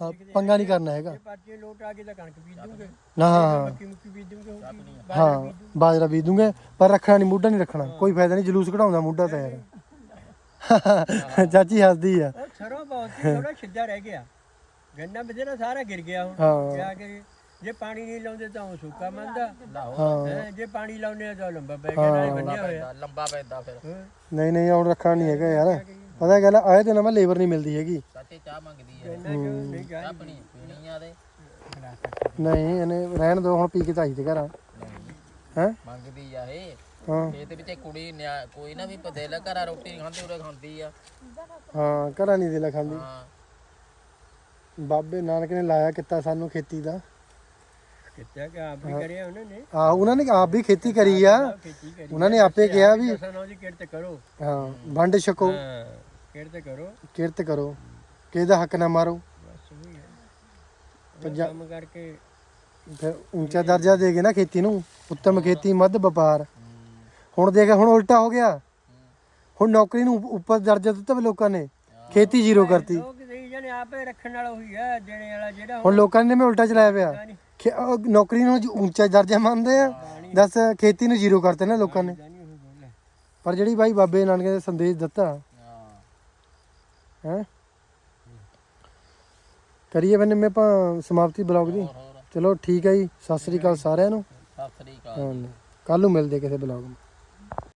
ਹਾਂ, ਪੰਗਾ ਨਹੀਂ ਕਰਨਾ ਹੈਗਾ। ਇਹ ਪਾਰਟੀ ਲੋਟ ਆ ਕੇ ਤਾਂ ਕਣਕ ਬੀਜ ਦੂੰਗੇ। ਨਾ ਹਾਂ ਮੱਕੀ ਮੁੱਕੀ ਬੀਜ ਦੂੰਗੇ ਹੋਊਗੀ ਹਾਂ ਬਾਜਰਾ ਬੀਜ ਦੂੰਗੇ ਪਰ ਰੱਖਣਾ ਨਹੀਂ ਮੁੱਢਾ ਨਹੀਂ ਰੱਖਣਾ। ਕੋਈ ਫਾਇਦਾ ਨਹੀਂ ਜਲੂਸ ਕਢਾਉਂਦਾ ਮੁੱਢਾ ਤਾਂ ਯਾਰ। ਚਾਚੀ ਹੱਸਦੀ ਆ। ਉਹ ਸਰੋਂ ਬਹੁਤ ਥੋੜਾ ਸਿੱਧਾ ਰਹਿ ਗਿਆ। ਗੰਨਾ ਬਥੇਰਾ ਸਾਰਾ ਗਿਰ ਗਿਆ ਹੁਣ ਹਾਂ। ਕਿਆ ਕਰੀਏ ਜੇ ਪਾਣੀ ਨਹੀਂ ਲਾਉਂਦੇ ਤਾਂ ਉਹ ਸੁੱਕਾ ਮੰਦਾ ਜੇ ਪਾਣੀ ਲਾਉਂਦੇ ਆ ਤਾਂ ਲੰਬਾ ਪੈ ਗਿਆ ਨਾਲੇ ਬੰਨਿਆ ਹੋਇਆ। ਲੰਬਾ ਪੈਂਦਾ ਫਿਰ। ਨਹੀਂ ਨਹੀਂ ਹੁਣ ਰੱਖਣਾ ਨਹੀਂ ਹੈਗਾ ਯਾਰ। ਪਤਾ ਗੱਲ ਆਏ ਦਿਨਾਂ ਮੈਂ ਲੇਬਰ ਨਹੀਂ ਮਿਲਦੀ ਹੈਗੀ। ਚਾਹ ਮੰਗਦੀ ਨਹੀਂ ਗਾ ਚਾਹ ਪੀਣੀ ਪੀਣੀ ਆ ਦੇ ਨਹੀਂ ਇਹਨੇ ਰਹਿਣ ਦੋ ਹੁਣ ਪੀ ਕੇ ਤਾਈ ਤੇ ਘਰਾਂ। ਹੈ? ਮੰਗਦੀ ਆ ਇਹ। ਹਾਂ। ਇਹ ਤੇ ਵਿੱਚ ਕੁੜੀ ਨਿਆ- ਕੋਈ ਨਾ ਵੀ ਪਤੇਲਾ ਘਰਾਂ ਰੋਟੀ ਨਹੀਂ ਖਾਂਦੀ ਉਰੇ ਖਾਂਦੀ ਆ। ਹਾਂ ਘਰਾਂ ਨਹੀਂ ਦੇ ਖਾਂਦੀ। ਹਾਂ। ਬਾਬੇ ਨਾਨਕ ਨੇ ਲਾਇਆ ਕਿੱਤਾ ਸਾਨੂੰ ਖੇਤੀ ਦਾ। ਕਿੱਥੇ ਕਿ ਆਪ ਵੀ ਕਰਿਆ ਉਹਨਾਂ ਨੇ? ਆ ਉਹਨਾਂ ਨੇ ਆਪ ਵੀ ਖੇਤੀ ਕਰੀ ਆ। ਖੇਤੀ ਕਰੀ ਉਹਨਾਂ ਨੇ ਆਪੇ ਕਿਹਾ ਵੀ ਕਿਸਾਨਾਂ ਦੀ ਕਿਰਤ ਕਰੋ। ਹਾਂ ਵੰਡ ਛਕੋ। ਹਾਂ। ਕਿਰਤ ਕਰੋ। ਕਿਰਤ ਕਰੋ। ਕਿਸੇ ਦਾ ਹੱਕ ਨਾ ਮਾਰੋ। ਬਸ ਉਹੀ ਹੈ। ਕੰਮ ਕਰਕੇ ਫਿਰ ਉੱਚਾ ਦਰਜਾ ਦੇ ਕੇ ਨਾ ਖੇਤੀ ਨੂੰ। ਉੱਤਮ ਖੇਤੀ ਮੱਧ ਵਪਾਰ। ਹੁਣ ਦੇਖ ਹੁਣ ਉਲਟਾ ਹੋ ਗਿਆ। ਹੁਣ ਨੌਕਰੀ ਨੂੰ ਉਪ- ਉੱਪਰ ਦਰਜਾ ਦਿੱਤਾ ਵੀ ਲੋਕਾਂ ਨੇ। ਖੇਤੀ ਜ਼ੀਰੋ ਕਰਤੀ। ਲੋਕ ਸਹੀ ਜਣੇ ਆਪੇ ਰੱਖਣ ਵਾਲਾ ਹੋਈ ਹੈ ਦੇਣੇ ਵਾਲਾ ਜਿਹੜਾ ਹੁਣ ਲੋਕਾਂ ਨੇ ਮੈਂ ਉਲਟਾ ਚਲਾਇਆ ਪਿਆ। ਨਹੀਂ। ਖੇ- ਉਹ ਨੌਕਰੀ ਨੂੰ ਜ- ਉੱਚਾ ਦਰਜਾ ਮੰਨਦੇ ਆ ਦੱਸ ਖੇਤੀ ਨੂੰ ਜ਼ੀਰੋ ਕਰਤੇ ਨਾ ਲੋਕਾਂ ਨੇ। ਪਰ ਜਿਹੜੀ ਬਾਈ ਬਾਬੇ ਨਾਨਕ ਨੇ ਸੰਦੇਸ਼ ਦਿੱਤਾ ਹਾਂ? ਕਰੀਏ ਬੰਨੇ ਮੈਂ ਆਪਾਂ ਸਮਾਪਤੀ ਬਲੌਗ ਦੀ ਹੋਰ ਚਲੋ ਠੀਕ ਹੈ ਜੀ ਸਤਿ ਸ੍ਰੀ ਅਕਾਲ ਸਾਰਿਆਂ ਨੂੰ। ਸਤਿ ਸ੍ਰੀ ਅਕਾਲ। ਕੱਲ ਨੂੰ ਮਿਲਦੇ ਕਿਸੇ ਬਲੌਗ ਨੂੰ।